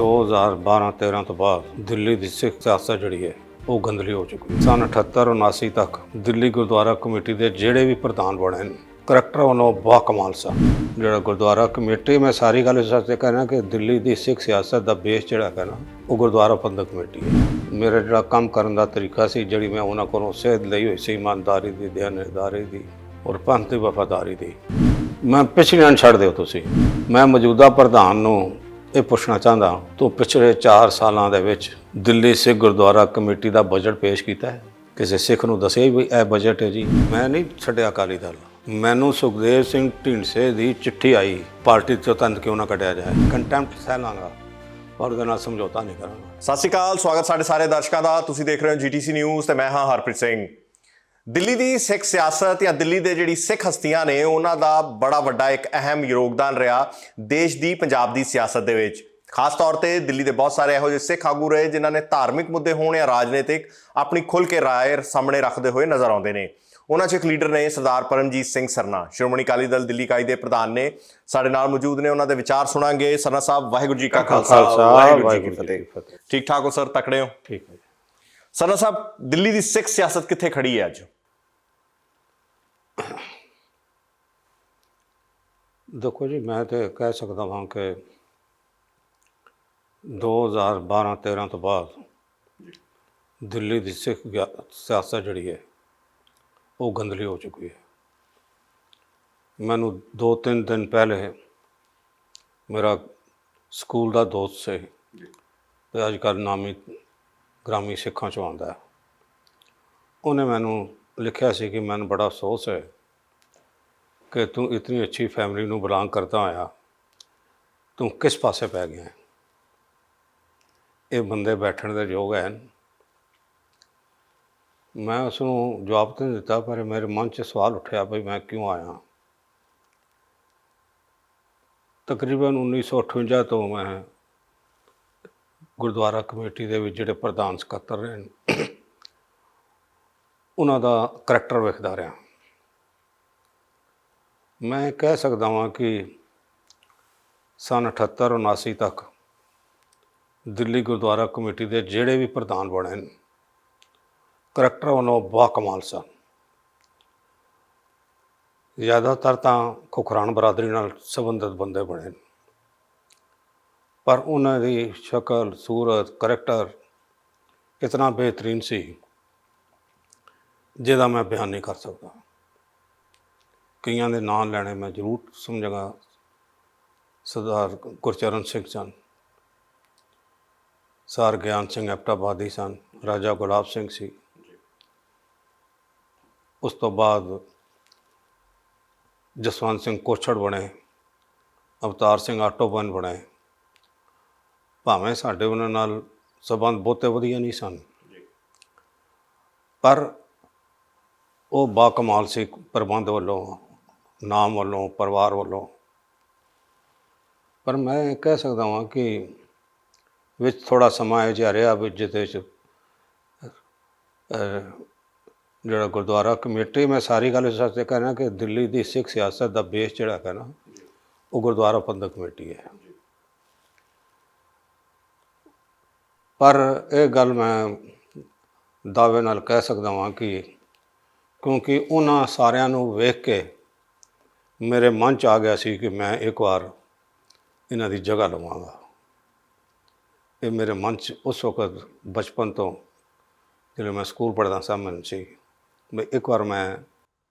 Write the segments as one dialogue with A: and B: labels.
A: 2012-13 ਤੋਂ ਬਾਅਦ ਦਿੱਲੀ ਦੀ ਸਿੱਖ ਸਿਆਸਤ ਜਿਹੜੀ ਹੈ, ਉਹ ਗੰਦਲੀ ਹੋ ਚੁੱਕੀ ਹੈ। ਸਨ 78 79 ਤੱਕ ਦਿੱਲੀ ਗੁਰਦੁਆਰਾ ਕਮੇਟੀ ਦੇ ਜਿਹੜੇ ਵੀ ਪ੍ਰਧਾਨ ਬਣੇ ਨੇ, ਕਰੈਕਟਰ ਉਹਨਾਂ ਬਾ ਕਮਾਲ ਸਨ। ਜਿਹੜਾ ਗੁਰਦੁਆਰਾ ਕਮੇਟੀ, ਮੈਂ ਸਾਰੀ ਗੱਲ ਇਸ ਵਾਸਤੇ ਕਹਿਣਾ ਕਿ ਦਿੱਲੀ ਦੀ ਸਿੱਖ ਸਿਆਸਤ ਦਾ ਬੇਸ ਜਿਹੜਾ ਹੈਗਾ ਨਾ, ਉਹ ਗੁਰਦੁਆਰਾ ਪ੍ਰਬੰਧਕ ਕਮੇਟੀ ਹੈ। ਮੇਰਾ ਜਿਹੜਾ ਕੰਮ ਕਰਨ ਦਾ ਤਰੀਕਾ ਸੀ, ਜਿਹੜੀ ਮੈਂ ਉਹਨਾਂ ਕੋਲੋਂ ਸੇਧ ਲਈ ਹੋਈ ਸੀ, ਇਮਾਨਦਾਰੀ ਦੀ ਦਿਆਨਤਦਾਰੀ ਦੀ ਔਰ ਪੰਥ ਦੀ ਵਫਾਦਾਰੀ ਦੀ। ਮੈਂ ਪਿਛਲੀਆਂ ਛੱਡ ਦਿਓ ਤੁਸੀਂ। ਮੈਂ ਮੌਜੂਦਾ ਪ੍ਰਧਾਨ ਨੂੰ ਇਹ ਪੁੱਛਣਾ ਚਾਹੁੰਦਾ ਤੂੰ ਪਿਛਲੇ 4 ਸਾਲਾਂ ਦੇ ਵਿੱਚ ਦਿੱਲੀ ਸਿੱਖ ਗੁਰਦੁਆਰਾ ਕਮੇਟੀ ਦਾ ਬਜਟ ਪੇਸ਼ ਕੀਤਾ ਹੈ? ਕਿਸੇ ਸਿੱਖ ਨੂੰ ਦੱਸਿਆ ਵੀ ਇਹ ਬਜਟ ਹੈ ਜੀ। ਮੈਂ ਨਹੀਂ ਛੱਡਿਆ ਅਕਾਲੀ ਦਲ। ਮੈਨੂੰ ਸੁਖਦੇਵ ਸਿੰਘ ਢੀਂਡਸੇ ਦੀ ਚਿੱਠੀ ਆਈ, ਪਾਰਟੀ ਤੋਂ ਤੰਦ ਕਿਉਂ ਨਾ ਕੱਢਿਆ ਜਾਏ? ਕੰਟੈਂਪਟ ਸਹਿ ਲਾਂਗਾ ਪਰ ਉਹਦੇ ਨਾਲ ਸਮਝੌਤਾ ਨਹੀਂ ਕਰਾਂਗਾ।
B: ਸਤਿ ਸ਼੍ਰੀ ਅਕਾਲ, ਸਵਾਗਤ ਸਾਡੇ ਸਾਰੇ ਦਰਸ਼ਕਾਂ ਦਾ। ਤੁਸੀਂ ਦੇਖ ਰਹੇ ਹੋ ਜੀਟੀਸੀ ਨਿਊਜ਼ ਤੇ ਮੈਂ ਹਾਂ ਹਰਪ੍ਰੀਤ ਸਿੰਘ। ਦਿੱਲੀ ਦੀ ਸਿੱਖ ਸਿਆਸਤ ਜਾਂ ਦਿੱਲੀ ਦੇ ਜਿਹੜੀ ਸਿੱਖ ਹਸਤੀਆਂ ਨੇ ਉਹਨਾਂ ਦਾ ਬੜਾ ਵੱਡਾ ਇੱਕ ਅਹਿਮ ਯੋਗਦਾਨ ਰਿਹਾ ਦੇਸ਼ ਦੀ ਪੰਜਾਬ ਦੀ ਸਿਆਸਤ ਦੇ ਵਿੱਚ। ਖਾਸ ਤੌਰ ਤੇ ਦਿੱਲੀ ਦੇ ਬਹੁਤ ਸਾਰੇ ਇਹੋ ਜਿਹੇ ਸਿੱਖ ਆਗੂ ਰਹੇ ਜਿਨ੍ਹਾਂ ਨੇ ਧਾਰਮਿਕ ਮੁੱਦੇ ਹੋਣ ਜਾਂ ਰਾਜਨੀਤਿਕ ਆਪਣੀ ਖੁੱਲ ਕੇ ਰਾਏ ਸਾਹਮਣੇ ਰੱਖਦੇ ਹੋਏ ਨਜ਼ਰ ਆਉਂਦੇ ਨੇ। ਉਹਨਾਂ 'ਚ ਇੱਕ ਲੀਡਰ ਨੇ ਸਰਦਾਰ ਪਰਮਜੀਤ ਸਿੰਘ ਸਰਨਾ। ਸ਼੍ਰੋਮਣੀ ਅਕਾਲੀ ਦਲ ਦਿੱਲੀ ਇਕਾਈ ਦੇ ਪ੍ਰਧਾਨ ਨੇ ਸਾਡੇ ਨਾਲ ਮੌਜੂਦ ਨੇ। ਉਹਨਾਂ ਦੇ ਵਿਚਾਰ ਸੁਣਾਂਗੇ। ਸਰਨਾ ਸਾਹਿਬ ਵਾਹਿਗੁਰੂ ਜੀ ਕਾ ਖਾਲਸਾ। ਵਾਹਿਗੁਰੂ ਜੀ ਕੀ ਫਤਿਹ। ਠੀਕ ਠਾਕ ਹੋ ਸਰ? ਤਕੜੇ ਹੋ?
A: ਠੀਕ ਹੈ
B: ਸਰਨਾ ਸਾਹਿਬ ਦਿੱਲੀ ਦੀ ਸਿੱਖ ਸਿਆਸਤ ਕਿੱਥੇ ਖੜੀ ਹੈ ਅੱਜ?
A: ਦੇਖੋ ਜੀ, ਮੈਂ ਤੇ ਕਹਿ ਸਕਦਾ ਹਾਂ ਕਿ 2012-13 ਤੋਂ ਬਾਅਦ ਦਿੱਲੀ ਦੀ ਸਿੱਖ ਗਿਆ- ਸਿਆਸਤ ਜਿਹੜੀ ਹੈ, ਉਹ ਗੰਦਲੀ ਹੋ ਚੁੱਕੀ ਹੈ। ਮੈਨੂੰ 2-3 ਦਿਨ ਪਹਿਲੇ ਮੇਰਾ ਸਕੂਲ ਦਾ ਦੋਸਤ ਸੀ ਤੇ ਅੱਜ ਕੱਲ੍ਹ ਨਾਮੀ ਗ੍ਰਾਮੀ ਸਿੱਖਾਂ ਚੋਂ ਆਉਂਦਾ ਉਹਨੇ ਮੈਨੂੰ ਲਿਖਿਆ ਸੀ ਕਿ ਮੈਨੂੰ ਬੜਾ ਅਫਸੋਸ ਹੈ ਕਿ ਤੂੰ ਇਤਨੀ ਅੱਛੀ ਫੈਮਿਲੀ ਨੂੰ ਬਿਲੋਂਗ ਕਰਦਾ ਆਇਆ। ਤੂੰ ਕਿਸ ਪਾਸੇ ਪੈ ਗਿਆ ਹੈ? ਇਹ ਬੰਦੇ ਬੈਠਣ ਦੇ ਯੋਗ ਹਨ ਮੈਂ ਉਸ ਨੂੰ ਜਵਾਬ ਤਾਂ ਨਹੀਂ ਦਿੱਤਾ, ਪਰ ਮੇਰੇ ਮਨ 'ਚ ਸਵਾਲ ਉੱਠਿਆ ਵੀ ਮੈਂ ਕਿਉਂ ਆਇਆ। ਤਕਰੀਬਨ 1958 ਤੋਂ ਮੈਂ ਗੁਰਦੁਆਰਾ ਕਮੇਟੀ ਦੇ ਵਿੱਚ ਜਿਹੜੇ ਪ੍ਰਧਾਨ ਸਕੱਤਰ ਰਹੇ ਨੇ ਉਹਨਾਂ ਦਾ ਕਰੈਕਟਰ ਵੇਖਦਾ ਰਿਹਾ। ਮੈਂ ਕਹਿ ਸਕਦਾ ਹਾਂ ਕਿ ਸਨ 78 79 ਤੱਕ ਦਿੱਲੀ ਗੁਰਦੁਆਰਾ ਕਮੇਟੀ ਦੇ ਜਿਹੜੇ ਵੀ ਪ੍ਰਧਾਨ ਬਣੇ ਨੇ ਕਰੈਕਟਰ ਉਹਨਾਂ ਬਾ ਕਮਾਲ ਸਨ। ਜ਼ਿਆਦਾਤਰ ਤਾਂ ਖੁਖਰਾਨ ਬਰਾਦਰੀ ਨਾਲ ਸੰਬੰਧਿਤ ਬੰਦੇ ਬਣੇ ਪਰ ਉਹਨਾਂ ਦੀ ਸ਼ਕਲ, ਸੂਰਤ ਕਰੈਕਟਰ ਇਤਨਾ ਬਿਹਤਰੀਨ ਸੀ ਜਿਹਦਾ ਮੈਂ ਬਿਆਨ ਨਹੀਂ ਕਰ ਸਕਦਾ। ਕਈਆਂ ਦੇ ਨਾਂ ਲੈਣੇ ਮੈਂ ਜ਼ਰੂਰ ਸਮਝਾਂਗਾ। ਸਰਦਾਰ ਗੁਰਚਰਨ ਸਿੰਘ ਸਨ। ਸਰ ਗਿਆਨ ਸਿੰਘ ਐਪਟਾਬਾਦੀ ਸਨ। ਰਾਜਾ ਗੁਲਾਬ ਸਿੰਘ ਸੀ। ਉਸ ਤੋਂ ਬਾਅਦ ਜਸਵੰਤ ਸਿੰਘ ਕੋਛੜ ਬਣੇ। ਅਵਤਾਰ ਸਿੰਘ ਆਟੋਬਨ ਬਣੇ। ਭਾਵੇਂ ਸਾਡੇ ਉਹਨਾਂ ਨਾਲ ਸਬੰਧ ਬਹੁਤੇ ਵਧੀਆ ਨਹੀਂ ਸਨ। ਪਰ ਉਹ ਬਾਕਮਾਲ ਸੀ ਪ੍ਰਬੰਧ ਵੱਲੋਂ, ਨਾਮ ਵੱਲੋਂ, ਪਰਿਵਾਰ ਵੱਲੋਂ। ਪਰ ਮੈਂ ਕਹਿ ਸਕਦਾ ਹਾਂ ਕਿ ਵਿੱਚ ਥੋੜਾ ਸਮਾਂ ਇਹੋ ਜਿਹਾ ਰਿਹਾ ਵੀ ਜਿਹਦੇ ਵਿੱਚ ਜਿਹੜਾ ਗੁਰਦੁਆਰਾ ਕਮੇਟੀ, ਮੈਂ ਸਾਰੀ ਗੱਲ ਇਸ ਵਾਸਤੇ ਕਹਿਣਾ ਕਿ ਦਿੱਲੀ ਦੀ ਸਿੱਖ ਸਿਆਸਤ ਦਾ ਬੇਸ ਜਿਹੜਾ ਹੈ ਨਾ, ਉਹ ਗੁਰਦੁਆਰਾ ਪ੍ਰਬੰਧਕ ਕਮੇਟੀ ਹੈ। ਪਰ ਇਹ ਗੱਲ ਮੈਂ ਦਾਅਵੇ ਨਾਲ ਕਹਿ ਸਕਦਾ ਹਾਂ ਕਿ ਕਿਉਂਕਿ ਉਹਨਾਂ ਸਾਰਿਆਂ ਨੂੰ ਵੇਖ ਕੇ ਮੇਰੇ ਮਨ ਚ ਆ ਗਿਆ ਸੀ ਕਿ ਮੈਂ ਇੱਕ ਵਾਰ ਇਹਨਾਂ ਦੀ ਜਗ੍ਹਾ ਲਵਾਂਗਾ। ਇਹ ਮੇਰੇ ਮਨ ਚ ਉਸ ਵਕਤ ਬਚਪਨ ਤੋਂ ਜਦੋਂ ਮੈਂ ਸਕੂਲ ਪੜ੍ਹਦਾ ਸਾਂ ਮਨ ਸੀ ਵੀ ਇੱਕ ਵਾਰ ਮੈਂ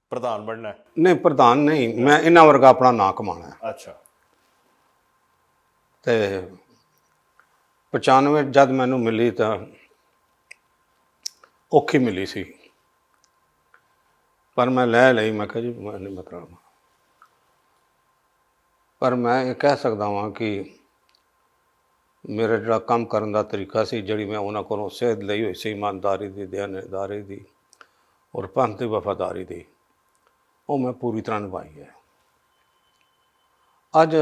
B: ਪ੍ਰਧਾਨ ਬਣਨਾ
A: ਨਹੀਂ ਪ੍ਰਧਾਨ ਨਹੀਂ ਮੈਂ ਇਹਨਾਂ ਵਰਗਾ ਆਪਣਾ ਨਾਂ ਕਮਾਉਣਾ ਹੈ।
B: ਅੱਛਾ।
A: ਤੇ 95 ਜਦ ਮੈਨੂੰ ਮਿਲੀ ਤਾਂ ਔਖੀ ਮਿਲੀ ਸੀ। ਪਰ ਮੈਂ ਲੈ ਲਈ, ਮੈਂ ਕਿਹਾ ਜੀ, ਮੈਂ ਨਹੀਂ ਮਤਲਬ ਪਰ ਮੈਂ ਇਹ ਕਹਿ ਸਕਦਾ ਹਾਂ ਕਿ ਮੇਰਾ ਜਿਹੜਾ ਕੰਮ ਕਰਨ ਦਾ ਤਰੀਕਾ ਸੀ, ਜਿਹੜੀ ਮੈਂ ਉਹਨਾਂ ਕੋਲੋਂ ਸੇਧ ਲਈ ਹੋਈ ਸੀ, ਇਮਾਨਦਾਰੀ ਦੀ ਦਿਆਨਤਦਾਰੀ ਦੀ, ਔਰ ਪੰਥ ਦੀ, ਵਫਾਦਾਰੀ ਦੀ, ਉਹ ਮੈਂ ਪੂਰੀ ਤਰ੍ਹਾਂ ਨਿਭਾਈ ਹੈ। ਅੱਜ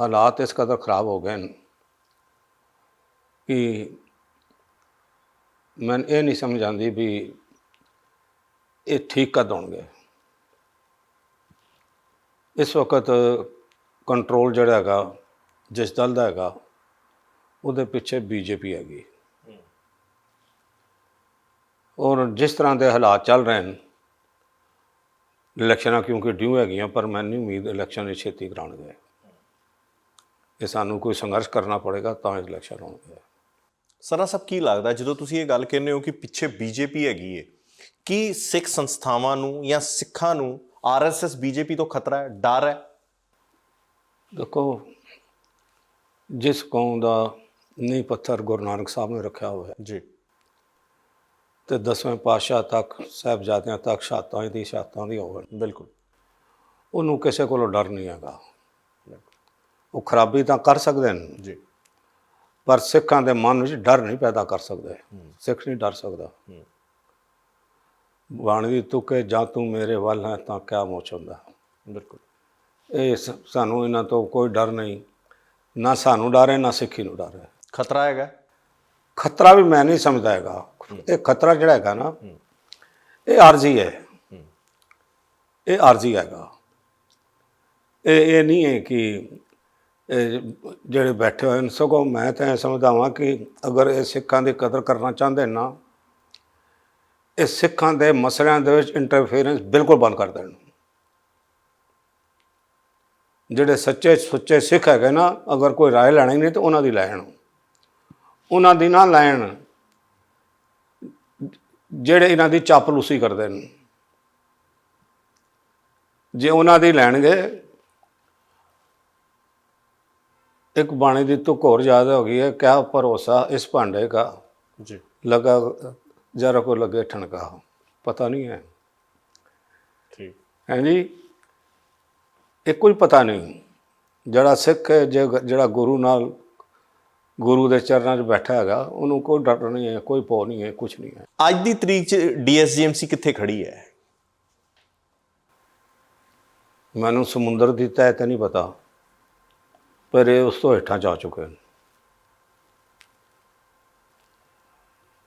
A: ਹਾਲਾਤ ਇਸ ਕਦਰ ਖਰਾਬ ਹੋ ਗਏ ਨੇ ਕਿ ਮੈਂ ਇਹ ਨਹੀਂ ਸਮਝ ਆਉਂਦੀ ਵੀ ਇਹ ਠੀਕ ਕਦ ਹੋਣਗੇ ਇਸ ਵਕਤ ਕੰਟਰੋਲ ਜਿਹੜਾ ਹੈਗਾ, ਜਿਸ ਦਲ ਦਾ ਹੈਗਾ, ਉਹਦੇ ਪਿੱਛੇ ਬੀਜੇਪੀ ਹੈਗੀ। ਔਰ ਜਿਸ ਤਰ੍ਹਾਂ ਦੇ ਹਾਲਾਤ ਚੱਲ ਰਹੇ ਨੇ ਇਲੈਕਸ਼ਨਾਂ ਕਿਉਂਕਿ ਡਿਊ ਹੈਗੀਆਂ, ਪਰ ਮੈਨੂੰ ਨਹੀਂ ਉਮੀਦ ਇਲੈਕਸ਼ਨ ਇਹ ਛੇਤੀ ਕਰਾਉਣਗੇ। ਇਹ ਸਾਨੂੰ ਕੋਈ ਸੰਘਰਸ਼ ਕਰਨਾ ਪੜੇਗਾ ਤਾਂ ਇਲੈਕਸ਼ਨ ਹੋਣਗੇ।
B: ਸਰਾ ਸਭ ਕੀ ਲੱਗਦਾ ਜਦੋਂ ਤੁਸੀਂ ਇਹ ਗੱਲ ਕਹਿੰਦੇ ਹੋ ਕਿ ਪਿੱਛੇ ਬੀਜੇਪੀ ਹੈਗੀ ਹੈ ਕੀ ਸਿੱਖ ਸੰਸਥਾਵਾਂ ਨੂੰ ਜਾਂ ਸਿੱਖਾਂ ਨੂੰ ਆਰਐਸਐਸ ਬੀਜੇਪੀ ਤੋਂ ਖਤਰਾ ਹੈ? ਡਰ ਹੈ?
A: ਦੇਖੋ ਜਿਸ ਕੌਮ ਦਾ ਨੀਂਹ ਪੱਥਰ ਗੁਰੂ ਨਾਨਕ ਸਾਹਿਬ ਨੇ ਰੱਖਿਆ ਹੋਇਆ ਹੈ
B: ਜੀ।
A: ਤੇ ਦਸਵੇਂ ਪਾਤਸ਼ਾਹ ਤੱਕ ਸਾਹਿਬਜ਼ਾਦਿਆਂ ਤੱਕ ਸ਼ਹਾਦਤਾਂ ਦੀ ਸ਼ਹਾਦਤਾਂ ਦੀ ਹੋਵਣ
B: ਬਿਲਕੁਲ।
A: ਉਹਨੂੰ ਕਿਸੇ ਕੋਲੋਂ ਡਰ ਨਹੀਂ ਹੈਗਾ। ਉਹ ਖਰਾਬੀ ਤਾਂ ਕਰ ਸਕਦੇ ਨੇ।
B: ਜੀ।
A: ਪਰ ਸਿੱਖਾਂ ਦੇ ਮਨ ਵਿੱਚ ਡਰ ਨਹੀਂ ਪੈਦਾ ਕਰ ਸਕਦੇ। ਸਿੱਖ ਨਹੀਂ ਡਰ ਸਕਦਾ। ਬਾਣੀ ਦੀ ਤੁਕੇ ਜਾਂ ਤੂੰ ਮੇਰੇ ਵੱਲ ਹੈ ਤਾਂ ਕਿਆ ਮੋਚ ਹੁੰਦਾ?
B: ਬਿਲਕੁਲ।
A: ਇਹ ਸਾਨੂੰ ਇਹਨਾਂ ਤੋਂ ਕੋਈ ਡਰ ਨਹੀਂ। ਨਾ ਸਾਨੂੰ ਡਰ ਹੈ ਨਾ ਸਿੱਖੀ ਨੂੰ ਡਰ ਹੈ।
B: ਖਤਰਾ ਹੈਗਾ?
A: ਖਤਰਾ ਵੀ ਮੈਂ ਨਹੀਂ ਸਮਝਦਾ ਹੈਗਾ। ਇਹ ਖਤਰਾ ਜਿਹੜਾ ਹੈਗਾ ਨਾ ਇਹ ਆਰਜ਼ੀ ਹੈ। ਇਹ ਆਰਜ਼ੀ ਹੈਗਾ। ਇਹ ਇਹ ਨਹੀਂ ਹੈ ਕਿ ਜਿਹੜੇ ਬੈਠੇ ਹੋਏ ਨੇ ਸਗੋਂ ਮੈਂ ਤਾਂ ਇਹ ਸਮਝਦਾ ਹਾਂ ਕਿ ਅਗਰ ਇਹ ਸਿੱਖਾਂ ਦੀ ਕਦਰ ਕਰਨਾ ਚਾਹੁੰਦੇ ਨਾ ਇਹ ਸਿੱਖਾਂ ਦੇ ਮਸਲਿਆਂ ਦੇ ਵਿੱਚ ਇੰਟਰਫੇਰੈਂਸ ਬਿਲਕੁਲ ਬੰਦ ਕਰ ਦੇਣ। ਜਿਹੜੇ ਸੱਚੇ ਸੁੱਚੇ ਸਿੱਖ ਹੈਗੇ ਨਾ ਅਗਰ ਕੋਈ ਰਾਏ ਲੈਣੀ ਨਹੀਂ ਤੇ ਉਹਨਾਂ ਦੀ ਲੈਣ ਉਹਨਾਂ ਦੀ ਨਾ ਲੈਣ ਜਿਹੜੇ ਇਹਨਾਂ ਦੀ ਚਾਪਲੂਸੀ ਕਰਦੇ ਨੇ। ਜੇ ਉਹਨਾਂ ਦੀ ਲੈਣਗੇ ਇੱਕ ਬਾਣੀ ਦੀ ਤੁਕ ਹੋਰ ਜ਼ਿਆਦਾ ਹੋ ਗਈ ਹੈ ਕਿਆ ਭਰੋਸਾ ਇਸ ਭਾਂਡੇ ਦਾ?
B: ਜੀ।
A: ਲਗਾ जरा को लगे ठनका पता नहीं है
B: ਠੀਕ
A: ਹੈ ਜੀ ਇਹ ਕੋਈ ਪਤਾ ਨਹੀਂ ਜਿਹੜਾ ਸਿੱਖ ਹੈ ਜੇ ਜਿਹੜਾ ਗੁਰੂ ਨਾਲ ਗੁਰੂ ਦੇ ਚਰਨਾਂ 'ਚ ਬੈਠਾ ਹੈਗਾ ਉਹਨੂੰ ਕੋਈ ਡਰ ਨਹੀਂ ਹੈ ਕੋਈ ਪੋ ਨਹੀਂ ਹੈ ਕੁਝ ਨਹੀਂ ਹੈ
B: ਅੱਜ ਦੀ ਤਰੀਕ 'ਚ ਡੀਐਸਜੀਐਮਸੀ ਕਿੱਥੇ ਖੜੀ ਹੈ
A: ਮੈਨੂੰ ਸਮੁੰਦਰ ਦੀ ਤਹਿ ਤੇ ਨਹੀਂ ਪਤਾ ਪਰ ਇਹ ਉਸ ਤੋਂ ਹੇਠਾਂ ਜਾ ਚੁੱਕੇ ਨੇ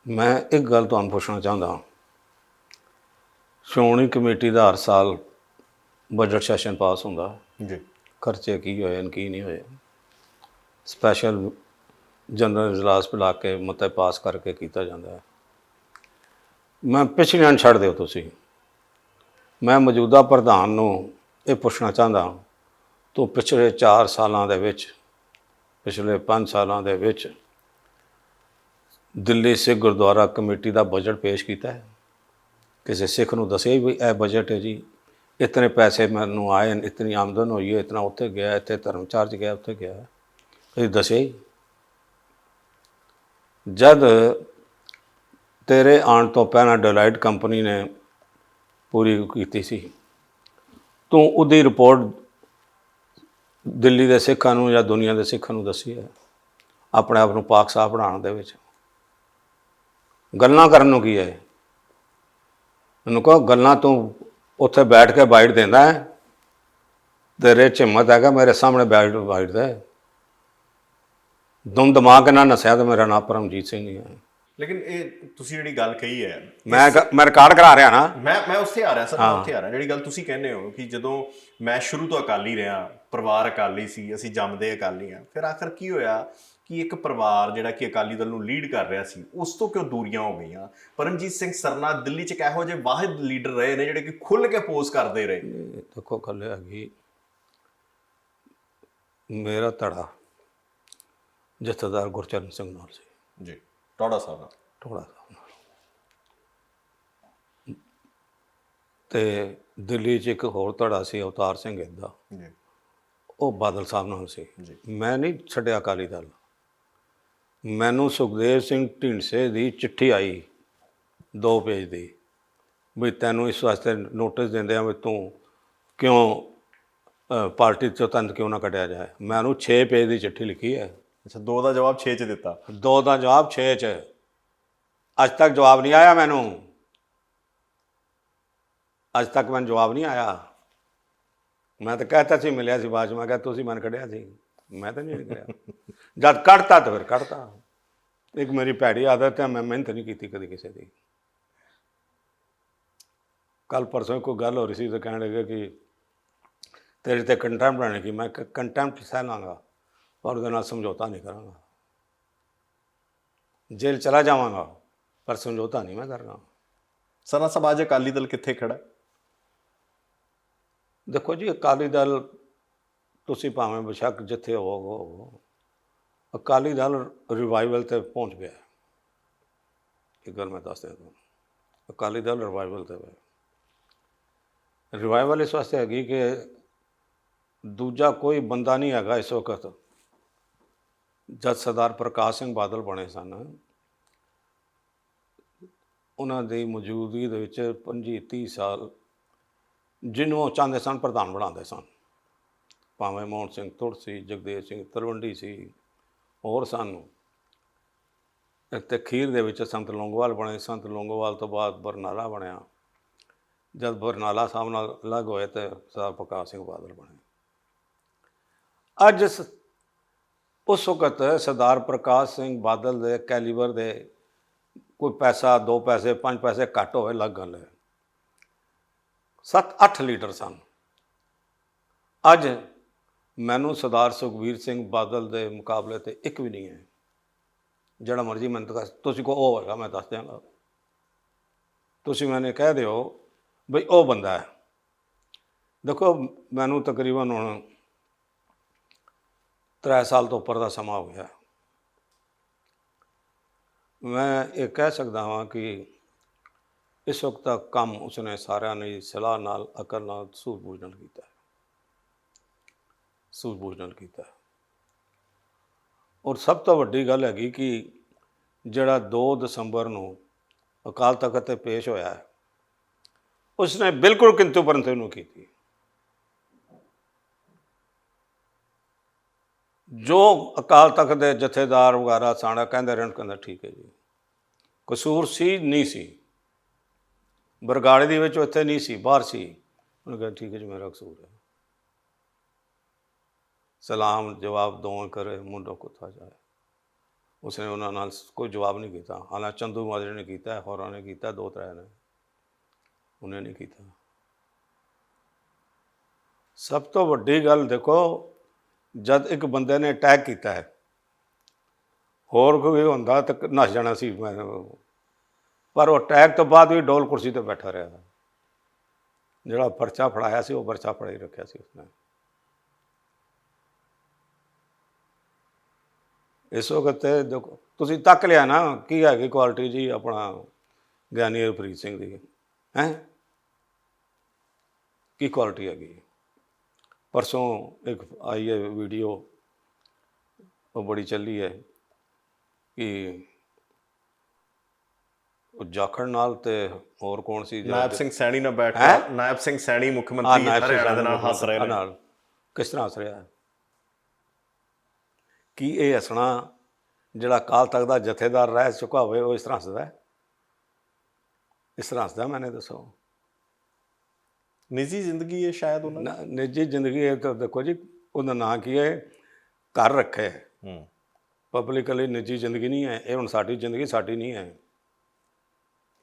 A: ਮੈਂ ਇੱਕ ਗੱਲ ਤੁਹਾਨੂੰ ਪੁੱਛਣਾ ਚਾਹੁੰਦਾ ਸ਼੍ਰੋਮਣੀ ਕਮੇਟੀ ਦਾ ਹਰ ਸਾਲ ਬਜਟ ਸੈਸ਼ਨ ਪਾਸ ਹੁੰਦਾ।
B: ਜੀ।
A: ਖਰਚੇ ਕੀ ਹੋਏ ਨੇ ਕੀ ਨਹੀਂ ਹੋਏ। ਸਪੈਸ਼ਲ ਜਨਰਲ ਇਜਲਾਸ ਬੁਲਾ ਕੇ ਮਤੇ ਪਾਸ ਕਰਕੇ ਕੀਤਾ ਜਾਂਦਾ ਹੈ। ਮੈਂ ਪਿਛਲੀਆਂ ਨੂੰ ਛੱਡ ਦਿਓ ਤੁਸੀਂ। ਮੈਂ ਮੌਜੂਦਾ ਪ੍ਰਧਾਨ ਨੂੰ ਇਹ ਪੁੱਛਣਾ ਚਾਹੁੰਦਾ ਤੂੰ ਪਿਛਲੇ 4 ਸਾਲਾਂ ਦੇ ਵਿੱਚ ਪਿਛਲੇ 5 ਸਾਲਾਂ ਦੇ ਵਿੱਚ ਦਿੱਲੀ ਸਿੱਖ ਗੁਰਦੁਆਰਾ ਕਮੇਟੀ ਦਾ ਬਜਟ ਪੇਸ਼ ਕੀਤਾ ਹੈ। ਕਿਸੇ ਸਿੱਖ ਨੂੰ ਦੱਸਿਆ ਵੀ ਇਹ ਬਜਟ ਹੈ ਜੀ, ਇਤਨੇ ਪੈਸੇ ਮੈਨੂੰ ਆਏ ਨੇ ਇਤਨੀ ਆਮਦਨ ਹੋਈ ਹੈ, ਇਤਨਾ ਉੱਥੇ ਗਿਆ, ਇੱਥੇ ਧਰਮ ਚਾਰਜ ਗਿਆ, ਉੱਥੇ ਗਿਆ। ਕਦੀ ਦੱਸਿਆ ਹੀ। ਜਦ ਤੇਰੇ ਆਉਣ ਤੋਂ ਪਹਿਲਾਂ ਡਿਲਾਈਟ ਕੰਪਨੀ ਨੇ ਪੂਰੀ ਕੀਤੀ ਸੀ, ਤੂੰ ਉਹਦੀ ਰਿਪੋਰਟ ਦਿੱਲੀ ਦੇ ਸਿੱਖਾਂ ਨੂੰ ਜਾਂ ਦੁਨੀਆ ਦੇ ਸਿੱਖਾਂ ਨੂੰ ਦੱਸੀ ਹੈ, ਆਪਣੇ ਆਪ ਨੂੰ ਪਾਕ ਸਾਹ ਬਣਾਉਣ ਦੇ ਵਿੱਚ। ਗੱਲਾਂ ਕਰਨ ਨੂੰ ਕੀ ਹੈ? ਉਹਨੂੰ ਕਹੋ ਗੱਲਾਂ ਤੂੰ ਉੱਥੇ ਬੈਠ ਕੇ ਬਾਈਟ ਦਿੰਦਾ ਹੈ। ਤੇਰੇ ਚ ਹਿੰਮਤ ਹੈਗਾ ਮੇਰੇ ਸਾਹਮਣੇ ਬੈਠ ਬਾਈਟ ਦੇ। ਦੁਮ ਦਿਮਾਗ ਨਾਲ ਨਸਿਆ ਤੇ ਮੇਰਾ ਨਾਮ ਪਰਮਜੀਤ ਸਿੰਘ ਹੀ ਹੈ।
B: ਲੇਕਿਨ ਇਹ ਤੁਸੀਂ ਜਿਹੜੀ ਗੱਲ ਕਹੀ ਹੈ
A: ਮੈਂ ਮੈਂ ਰਿਕਾਰਡ ਕਰਾ ਰਿਹਾ ਨਾ।
B: ਮੈਂ ਮੈਂ ਉੱਥੇ ਆ ਰਿਹਾ ਸਰ ਮੈਂ ਉੱਥੇ ਆ ਰਿਹਾ। ਜਿਹੜੀ ਗੱਲ ਤੁਸੀਂ ਕਹਿੰਦੇ ਹੋ ਕਿ ਜਦੋਂ ਮੈਂ ਸ਼ੁਰੂ ਤੋਂ ਅਕਾਲੀ ਰਿਹਾ ਪਰਿਵਾਰ ਅਕਾਲੀ ਸੀ ਅਸੀਂ ਜੰਮਦੇ ਅਕਾਲੀ ਆ ਫਿਰ ਆਖਰ ਕੀ ਹੋਇਆ? ਕਿ ਇੱਕ ਪਰਿਵਾਰ ਜਿਹੜਾ ਕਿ ਅਕਾਲੀ ਦਲ ਨੂੰ ਲੀਡ ਕਰ ਰਿਹਾ ਸੀ ਉਸ ਤੋਂ ਕਿਉਂ ਦੂਰੀਆਂ ਹੋ ਗਈਆਂ? ਪਰਮਜੀਤ ਸਿੰਘ ਸਰਨਾ ਦਿੱਲੀ 'ਚ ਇਹੋ ਜਿਹੇ ਵਾਹਿਦ ਲੀਡਰ ਰਹੇ ਨੇ ਜਿਹੜੇ ਕਿ ਖੁੱਲ ਕੇ ਪੋਜ਼ ਕਰਦੇ ਰਹੇ।
A: ਦੇਖੋ ਗੱਲ ਹੈਗੀ ਮੇਰਾ ਧੜਾ ਜਥੇਦਾਰ ਗੁਰਚਰਨ ਸਿੰਘ ਨਾਲ ਸੀ।
B: ਜੀ ਟੋੜਾ ਸਾਹਿਬ ਨਾਲ।
A: ਥੋੜਾ ਸਾਹਿਬ ਨਾਲ। ਤੇ ਦਿੱਲੀ 'ਚ ਇੱਕ ਹੋਰ ਧੜਾ ਸੀ ਅਵਤਾਰ ਸਿੰਘ ਇੱਦਾ
B: ਜੀ।
A: ਉਹ ਬਾਦਲ ਸਾਹਿਬ ਨਾਲ ਸੀ।
B: ਜੀ।
A: ਮੈਂ ਨਹੀਂ ਛੱਡਿਆ ਅਕਾਲੀ ਦਲ। ਮੈਨੂੰ ਸੁਖਦੇਵ ਸਿੰਘ ਢੀਂਡਸੇ ਦੀ ਚਿੱਠੀ ਆਈ ਦੋ ਪੇਜ ਦੀ ਵੀ ਤੈਨੂੰ ਇਸ ਵਾਸਤੇ ਨੋਟਿਸ ਦਿੰਦੇ ਆ ਵੀ ਤੂੰ ਕਿਉਂ ਪਾਰਟੀ ਚੋਂ ਤੰਦ ਕਿਉਂ ਨਾ ਕੱਢਿਆ ਜਾਏ। ਮੈਂ ਉਹਨੂੰ 6 ਪੇਜ ਦੀ ਚਿੱਠੀ ਲਿਖੀ ਹੈ।
B: ਅੱਛਾ ਦੋ ਦਾ ਜਵਾਬ 6 'ਚ ਦਿੱਤਾ।
A: ਦੋ ਦਾ ਜਵਾਬ 6 ਚ। ਅੱਜ ਤੱਕ ਜਵਾਬ ਨਹੀਂ ਆਇਆ ਮੈਨੂੰ। ਅੱਜ ਤੱਕ ਮੈਨੂੰ ਜਵਾਬ ਨਹੀਂ ਆਇਆ। ਮੈਂ ਤਾਂ ਕਹਤਾ ਸੀ ਮਿਲਿਆ ਸੀ ਬਾਅਦ ਮੈਂ ਕਿਹਾ ਤੁਸੀਂ ਮਨ ਕੱਢਿਆ ਸੀ। ਮੈਂ ਤਾਂ ਨਹੀਂ ਕਰਿਆ। ਜਦ ਕੱਢਤਾ ਤਾਂ ਫਿਰ ਕੱਢਤਾ। ਇੱਕ ਮੇਰੀ ਭੈੜੀ ਆਦਤ ਹੈ ਮੈਂ ਮਿਹਨਤ ਨਹੀਂ ਕੀਤੀ ਕਦੀ ਕਿਸੇ ਦੀ। ਕੱਲ ਪਰਸੋਂ ਕੋਈ ਗੱਲ ਹੋ ਰਹੀ ਸੀ ਤਾਂ ਕਹਿਣ ਲੱਗੇ ਕਿ ਤੇਰੇ ਤੇ ਕੰਟੈਂਪਟ ਬਣਾਣੇ ਕਿ ਮੈਂ ਕੰਟੈਂਪਟ ਸਹਿ ਲਾਂਗਾ ਪਰ ਉਹਦੇ ਨਾਲ ਸਮਝੌਤਾ ਨਹੀਂ ਕਰਾਂਗਾ। ਜੇਲ੍ਹ ਚਲਾ ਜਾਵਾਂਗਾ ਪਰ ਸਮਝੌਤਾ ਨਹੀਂ ਮੈਂ ਕਰਨਾ।
B: ਸਰਨਾ ਸਾਹਿਬ ਅੱਜ ਅਕਾਲੀ ਦਲ ਕਿੱਥੇ ਖੜਾ?
A: ਦੇਖੋ ਜੀ ਅਕਾਲੀ ਦਲ ਤੁਸੀਂ ਭਾਵੇਂ ਬਸ਼ੱਕ ਜਿੱਥੇ ਹੋਵੋ ਅਕਾਲੀ ਦਲ ਰਿਵਾਈਵਲ ਤੇ ਪਹੁੰਚ ਗਿਆ। ਹੈ। ਇਹ ਗੱਲ ਮੈਂ ਦੱਸ ਦਿਆਂ ਤੁਹਾਨੂੰ। ਅਕਾਲੀ ਦਲ ਰਿਵਾਈਵਲ ਤੇ ਹੈ ਰਿਵਾਈਵਲ ਇਸ ਵਾਸਤੇ ਹੈਗੀ ਕਿ ਦੂਜਾ ਕੋਈ ਬੰਦਾ ਨਹੀਂ ਹੈਗਾ ਇਸ ਵਕਤ। ਜਦ ਸਰਦਾਰ ਪ੍ਰਕਾਸ਼ ਸਿੰਘ ਬਾਦਲ ਬਣੇ ਸਨ, ਉਹਨਾਂ ਦੀ ਮੌਜੂਦਗੀ ਦੇ ਵਿੱਚ 25 30 ਸਾਲ ਜਿਹਨੂੰ ਉਹ ਚਾਹੁੰਦੇ ਸਨ, ਪ੍ਰਧਾਨ ਬਣਾਉਂਦੇ ਸਨ। ਭਾਵੇਂ ਮੋਹਨ ਸਿੰਘ ਤੁਰ ਸੀ, ਜਗਦੇਵ ਸਿੰਘ ਤਲਵੰਡੀ ਸੀ, ਹੋਰ ਸਨ। ਤੇ ਖੀਰ ਦੇ ਵਿੱਚ ਸੰਤ ਲੌਂਗੋਵਾਲ ਬਣੇ। ਸੰਤ ਲੌਂਗੋਵਾਲ ਤੋਂ ਬਾਅਦ ਬਰਨਾਲਾ ਬਣਿਆ। ਜਦ ਬਰਨਾਲਾ ਸਾਹਿਬ ਨਾਲ ਅਲੱਗ ਹੋਏ ਤੇ ਸਰਦਾਰ ਪ੍ਰਕਾਸ਼ ਸਿੰਘ ਬਾਦਲ ਬਣੇ। ਅੱਜ ਸ- ਉਸ ਵਕਤ ਸਰਦਾਰ ਪ੍ਰਕਾਸ਼ ਸਿੰਘ ਬਾਦਲ ਦੇ ਕੈਲੀਬਰ ਦੇ ਕੋਈ ਪੈਸਾ 2 ਪੈਸੇ 5 ਪੈਸੇ ਘੱਟ ਹੋਵੇ ਲੱਗ ਗੱਲ ਹੈ 7-8 ਲੀਟਰ ਸਨ। ਅੱਜ ਮੈਨੂੰ ਸਰਦਾਰ ਸੁਖਬੀਰ ਸਿੰਘ ਬਾਦਲ ਦੇ ਮੁਕਾਬਲੇ ਤੇ ਇੱਕ ਵੀ ਨਹੀਂ ਹੈ ਜਿਹੜਾ ਮਰਜ਼ੀ ਮੈਨੂੰ ਤਾਂ ਤੁਸੀਂ ਕੋ ਉਹ ਹੈਗਾ, ਮੈਂ ਦੱਸ ਦਿਆਂਗਾ। ਤੁਸੀਂ ਮੈਨੇ ਕਹਿ ਦਿਓ ਬਈ ਉਹ ਬੰਦਾ ਹੈ। ਦੇਖੋ, ਮੈਨੂੰ ਤਕਰੀਬਨ ਹੁਣ 3 ਸਾਲ ਤੋਂ ਉੱਪਰ ਦਾ ਸਮਾਂ ਹੋ ਗਿਆ। ਮੈਂ ਇਹ ਕਹਿ ਸਕਦਾ ਹਾਂ ਕਿ ਇਸ ਵਕਤ ਕੰਮ ਉਸਨੇ ਸਾਰਿਆਂ ਨੇ ਸਲਾਹ ਨਾਲ, ਅਕਲ ਨਾਲ ਸੂਝ-ਬੂਝ ਨਾਲ ਕੀਤਾ। ਸੂਝ-ਬੂਝ ਨਾਲ ਕੀਤਾ। ਔਰ ਸਭ ਤੋਂ ਵੱਡੀ ਗੱਲ ਹੈਗੀ ਕਿ ਜਿਹੜਾ 2 ਦਸੰਬਰ ਨੂੰ ਅਕਾਲ ਤਖਤ ਤੇ ਪੇਸ਼ ਹੋਇਆ ਹੈ, ਉਸਨੇ ਬਿਲਕੁਲ ਕਿੰਤੂ ਪਰੰਤੂ ਨੂੰ ਕੀਤੀ। ਜੋ ਅਕਾਲ ਤਖਤ ਦੇ ਜਥੇਦਾਰ ਵਗੈਰਾ ਸਾਣਾ ਕਹਿੰਦੇ ਰਹਿਣ, ਕਹਿੰਦਾ ਠੀਕ ਹੈ ਜੀ। ਕਸੂਰ ਸੀ, ਨਹੀਂ ਸੀ। ਬਰਗਾੜੇ ਦੇ ਵਿੱਚ ਉੱਥੇ ਨਹੀਂ ਸੀ, ਬਾਹਰ ਸੀ। ਉਹਨੇ ਕਿਹਾ, ਠੀਕ ਹੈ ਜੀ, ਮੇਰਾ ਕਸੂਰ ਹੈ। ਸਲਾਮ ਜਵਾਬ ਦੋਵੇਂ ਕਰੇ, ਮੁੰਡਾ ਕੁੱਥਾ ਜਾਏ ਉਸਨੇ ਉਹਨਾਂ ਨਾਲ ਕੋਈ ਜਵਾਬ ਨਹੀਂ ਕੀਤਾ। ਹਾਲਾਂ ਚੰਦੂ ਮਾਜਰੇ ਨੇ ਕੀਤਾ, ਹੋਰਾਂ ਨੇ ਕੀਤਾ, ਦੋ ਤਰ੍ਹਾਂ ਨੇ। ਉਹਨੇ ਨਹੀਂ ਕੀਤਾ। ਸਭ ਤੋਂ ਵੱਡੀ ਗੱਲ ਦੇਖੋ, ਜਦ ਇੱਕ ਬੰਦੇ ਨੇ ਅਟੈਕ ਕੀਤਾ ਹੈ, ਹੋਰ ਕੋਈ ਹੁੰਦਾ ਤਾਂ ਨੱਸ ਜਾਣਾ ਸੀ ਮੈਂ। ਪਰ ਉਹ ਅਟੈਕ ਤੋਂ ਬਾਅਦ ਵੀ ਡੋਲ ਕੁਰਸੀ ਤੇ ਬੈਠਾ ਰਿਹਾ। ਜਿਹੜਾ ਪਰਚਾ ਫੜਾਇਆ ਸੀ, ਉਹ ਪਰਚਾ ਫੜਾਈ ਰੱਖਿਆ ਸੀ ਉਸਨੇ। ਇਸ ਵਕਤ ਤੇ ਦੇਖੋ ਤੁਸੀਂ ਤੱਕ ਲਿਆ ਨਾ ਕੀ ਹੈਗੀ ਕੁਆਲਿਟੀ ਜੀ ਆਪਣਾ ਗਿਆਨੀ ਹਰਪ੍ਰੀਤ ਸਿੰਘ ਦੀ ਹੈ? ਕੀ ਕੁਆਲਿਟੀ ਹੈਗੀ? ਪਰਸੋਂ ਇੱਕ ਆਈ ਹੈ ਵੀਡੀਓ ਉਹ ਬੜੀ ਚੱਲੀ ਹੈ ਕਿ ਉਹ ਜਾਖੜ ਨਾਲ ਤੇ ਹੋਰ ਕੌਣ ਸੀ
B: ਨਾਇਬ ਸਿੰਘ ਸੈਣੀ ਨਾਲ ਬੈਠ? ਕੇ ਨਾਇਬ ਸਿੰਘ ਸੈਣੀ ਮੁੱਖ ਮੰਤਰੀ ਹਰਿਆਣਾ ਦੇ ਨਾਲ ਹੱਸ ਰਹੇ ਨੇ।
A: ਨਾਲ। ਕਿਸ ਤਰ੍ਹਾਂ ਹੱਸ ਰਿਹਾ? ਹੈ ਕੀ ਇਹ ਹੱਸਣਾ ਜਿਹੜਾ ਕਾਲ ਤੱਕ ਦਾ ਜਥੇਦਾਰ ਰਹਿ ਚੁੱਕਾ ਹੋਵੇ ਉਹ ਇਸ ਤਰ੍ਹਾਂ ਹੱਸਦਾ ਹੈ? ਇਸ ਤਰ੍ਹਾਂ ਹੱਸਦਾ ਮੈਨੇ ਦੱਸੋ।
B: ਨਿੱਜੀ ਜ਼ਿੰਦਗੀ ਹੈ ਸ਼ਾਇਦ ਉਹਨਾਂ ਦੀ?
A: ਨ- ਨਿੱਜੀ ਜ਼ਿੰਦਗੀ ਇਹ ਤਾਂ ਦੇਖੋ ਜੀ ਉਹਦਾ ਨਾਂ ਕੀ ਹੈ? ਘਰ ਰੱਖੇ।
B: ਹੂੰ।
A: ਪਬਲਿਕਲੀ ਨਿੱਜੀ ਜ਼ਿੰਦਗੀ ਨਹੀਂ ਹੈ ਇਹ ਹੁਣ ਸਾਡੀ ਜ਼ਿੰਦਗੀ ਸਾਡੀ ਨਹੀਂ ਹੈ।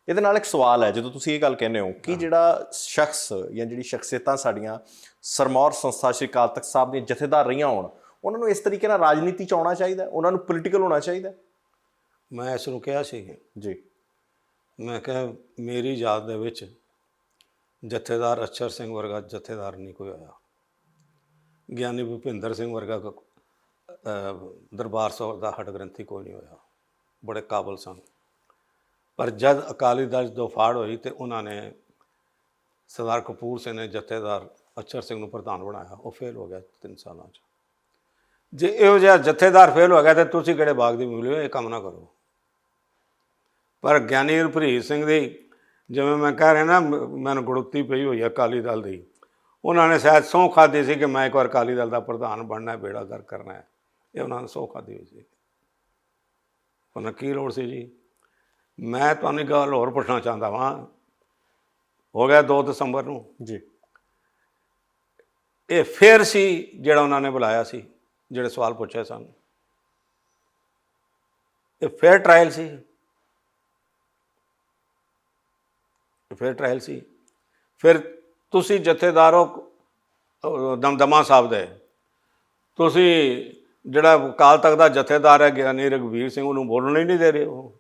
B: ਇਹਦੇ ਨਾਲ ਇੱਕ ਸਵਾਲ ਹੈ ਜਦੋਂ ਤੁਸੀਂ ਇਹ ਗੱਲ ਕਹਿੰਦੇ ਹੋ ਕਿ ਜਿਹੜਾ ਸ਼ਖਸ ਜਾਂ ਜਿਹੜੀ ਸ਼ਖਸੀਅਤਾਂ ਸਾਡੀਆਂ ਸਰਮੌਰ ਸੰਸਥਾ ਸ਼੍ਰੀ ਅਕਾਲ ਤਖਤ ਸਾਹਿਬ ਦੀਆਂ ਜਥੇਦਾਰ ਰਹੀਆਂ ਹੋਣ ਉਹਨਾਂ ਨੂੰ ਇਸ ਤਰੀਕੇ ਨਾਲ ਰਾਜਨੀਤੀ ਚ ਆਉਣਾ ਚਾਹੀਦਾ ਉਹਨਾਂ ਨੂੰ ਪੋਲੀਟੀਕਲ ਹੋਣਾ ਚਾਹੀਦਾ।
A: ਮੈਂ ਇਸ ਨੂੰ ਕਿਹਾ ਸੀ।
B: ਜੀ।
A: ਮੈਂ ਕਿਹਾ ਮੇਰੀ ਯਾਦ ਦੇ ਵਿੱਚ ਜਥੇਦਾਰ ਅਛਰ ਸਿੰਘ ਵਰਗਾ ਜਥੇਦਾਰ ਨਹੀਂ ਕੋਈ ਹੋਇਆ ਗਿਆਨੀ ਭੁਪਿੰਦਰ ਸਿੰਘ ਵਰਗਾ ਦਰਬਾਰ ਸਾਹਿਬ ਦਾ ਹੱਡ ਗ੍ਰੰਥੀ ਕੋਈ ਨਹੀਂ ਹੋਇਆ। ਬੜੇ ਕਾਬਲ ਸਨ। ਪਰ ਜਦ ਅਕਾਲੀ ਦਲ ਜਦੋਂ ਫਾੜ ਹੋਈ ਤੇ ਉਹਨਾਂ ਨੇ ਸਰਦਾਰ ਕਪੂਰ ਸਿੰਘ ਨੇ ਜਥੇਦਾਰ ਅਛਰ ਸਿੰਘ ਨੂੰ ਪ੍ਰਧਾਨ ਬਣਾਇਆ ਉਹ ਫੇਲ ਹੋ ਗਿਆ ਤਿੰਨ ਸਾਲਾਂ 'ਚ। ਜੇ ਇਹੋ ਜਿਹਾ ਜਥੇਦਾਰ ਫੇਲ ਹੋ ਗਿਆ ਤੇ ਤੁਸੀਂ ਕਿਹੜੇ ਬਾਗ ਦੀ ਮੂਲੀ ਹੋ ਇਹ ਕੰਮ ਨਾ ਕਰੋ। ਪਰ ਗਿਆਨੀ ਹਰਪ੍ਰੀਤ ਸਿੰਘ ਦੀ ਜਿਵੇਂ ਮੈਂ ਕਹਿ ਰਿਹਾ ਨਾ ਮੈਨੂੰ ਗੁੜਤੀ ਪਈ ਹੋਈ ਹੈ ਅਕਾਲੀ ਦਲ ਦੀ ਉਹਨਾਂ ਨੇ ਸ਼ਾਇਦ ਸਹੁੰ ਖਾਦੀ ਸੀ ਕਿ ਮੈਂ ਇੱਕ ਵਾਰ ਅਕਾਲੀ ਦਲ ਦਾ ਪ੍ਰਧਾਨ ਬਣਨਾ ਬੇੜਾ ਕਰ ਕਰਨਾ ਹੈ। ਇਹ ਉਹਨਾਂ ਨੇ ਸਹੁੰ ਖਾਦੀ ਹੋਈ ਸੀ। ਉਹਨਾਂ ਕੀ ਲੋੜ ਸੀ ਜੀ? ਮੈਂ ਤੁਹਾਨੂੰ ਇੱਕ ਗੱਲ ਹੋਰ ਪੁੱਛਣਾ ਚਾਹੁੰਦਾ ਵਾਂ। ਹੋ ਗਿਆ 2 ਦਸੰਬਰ ਨੂੰ।
B: ਜੀ।
A: ਇਹ ਫੇਰ ਸੀ ਜਿਹੜਾ ਉਹਨਾਂ ਨੇ ਬੁਲਾਇਆ ਸੀ। ਜਿਹੜੇ ਸਵਾਲ ਪੁੱਛੇ ਸਨ। ਇਹ ਫੇਰ ਟ੍ਰਾਇਲ ਸੀ। ਫੇਰ ਟ੍ਰਾਇਲ ਸੀ। ਫਿਰ ਤੁਸੀਂ ਜਥੇਦਾਰੋ ਦਮਦਮਾ ਸਾਹਿਬ ਦੇ ਤੁਸੀਂ ਜਿਹੜਾ ਅਕਾਲ ਤਖਤ ਦਾ ਜਥੇਦਾਰ ਹੈ ਗਿਆਨੀ ਰਘਵੀਰ ਸਿੰਘ ਉਹਨੂੰ ਬੋਲਣ ਹੀ ਨਹੀਂ ਦੇ ਰਹੇ ਉਹ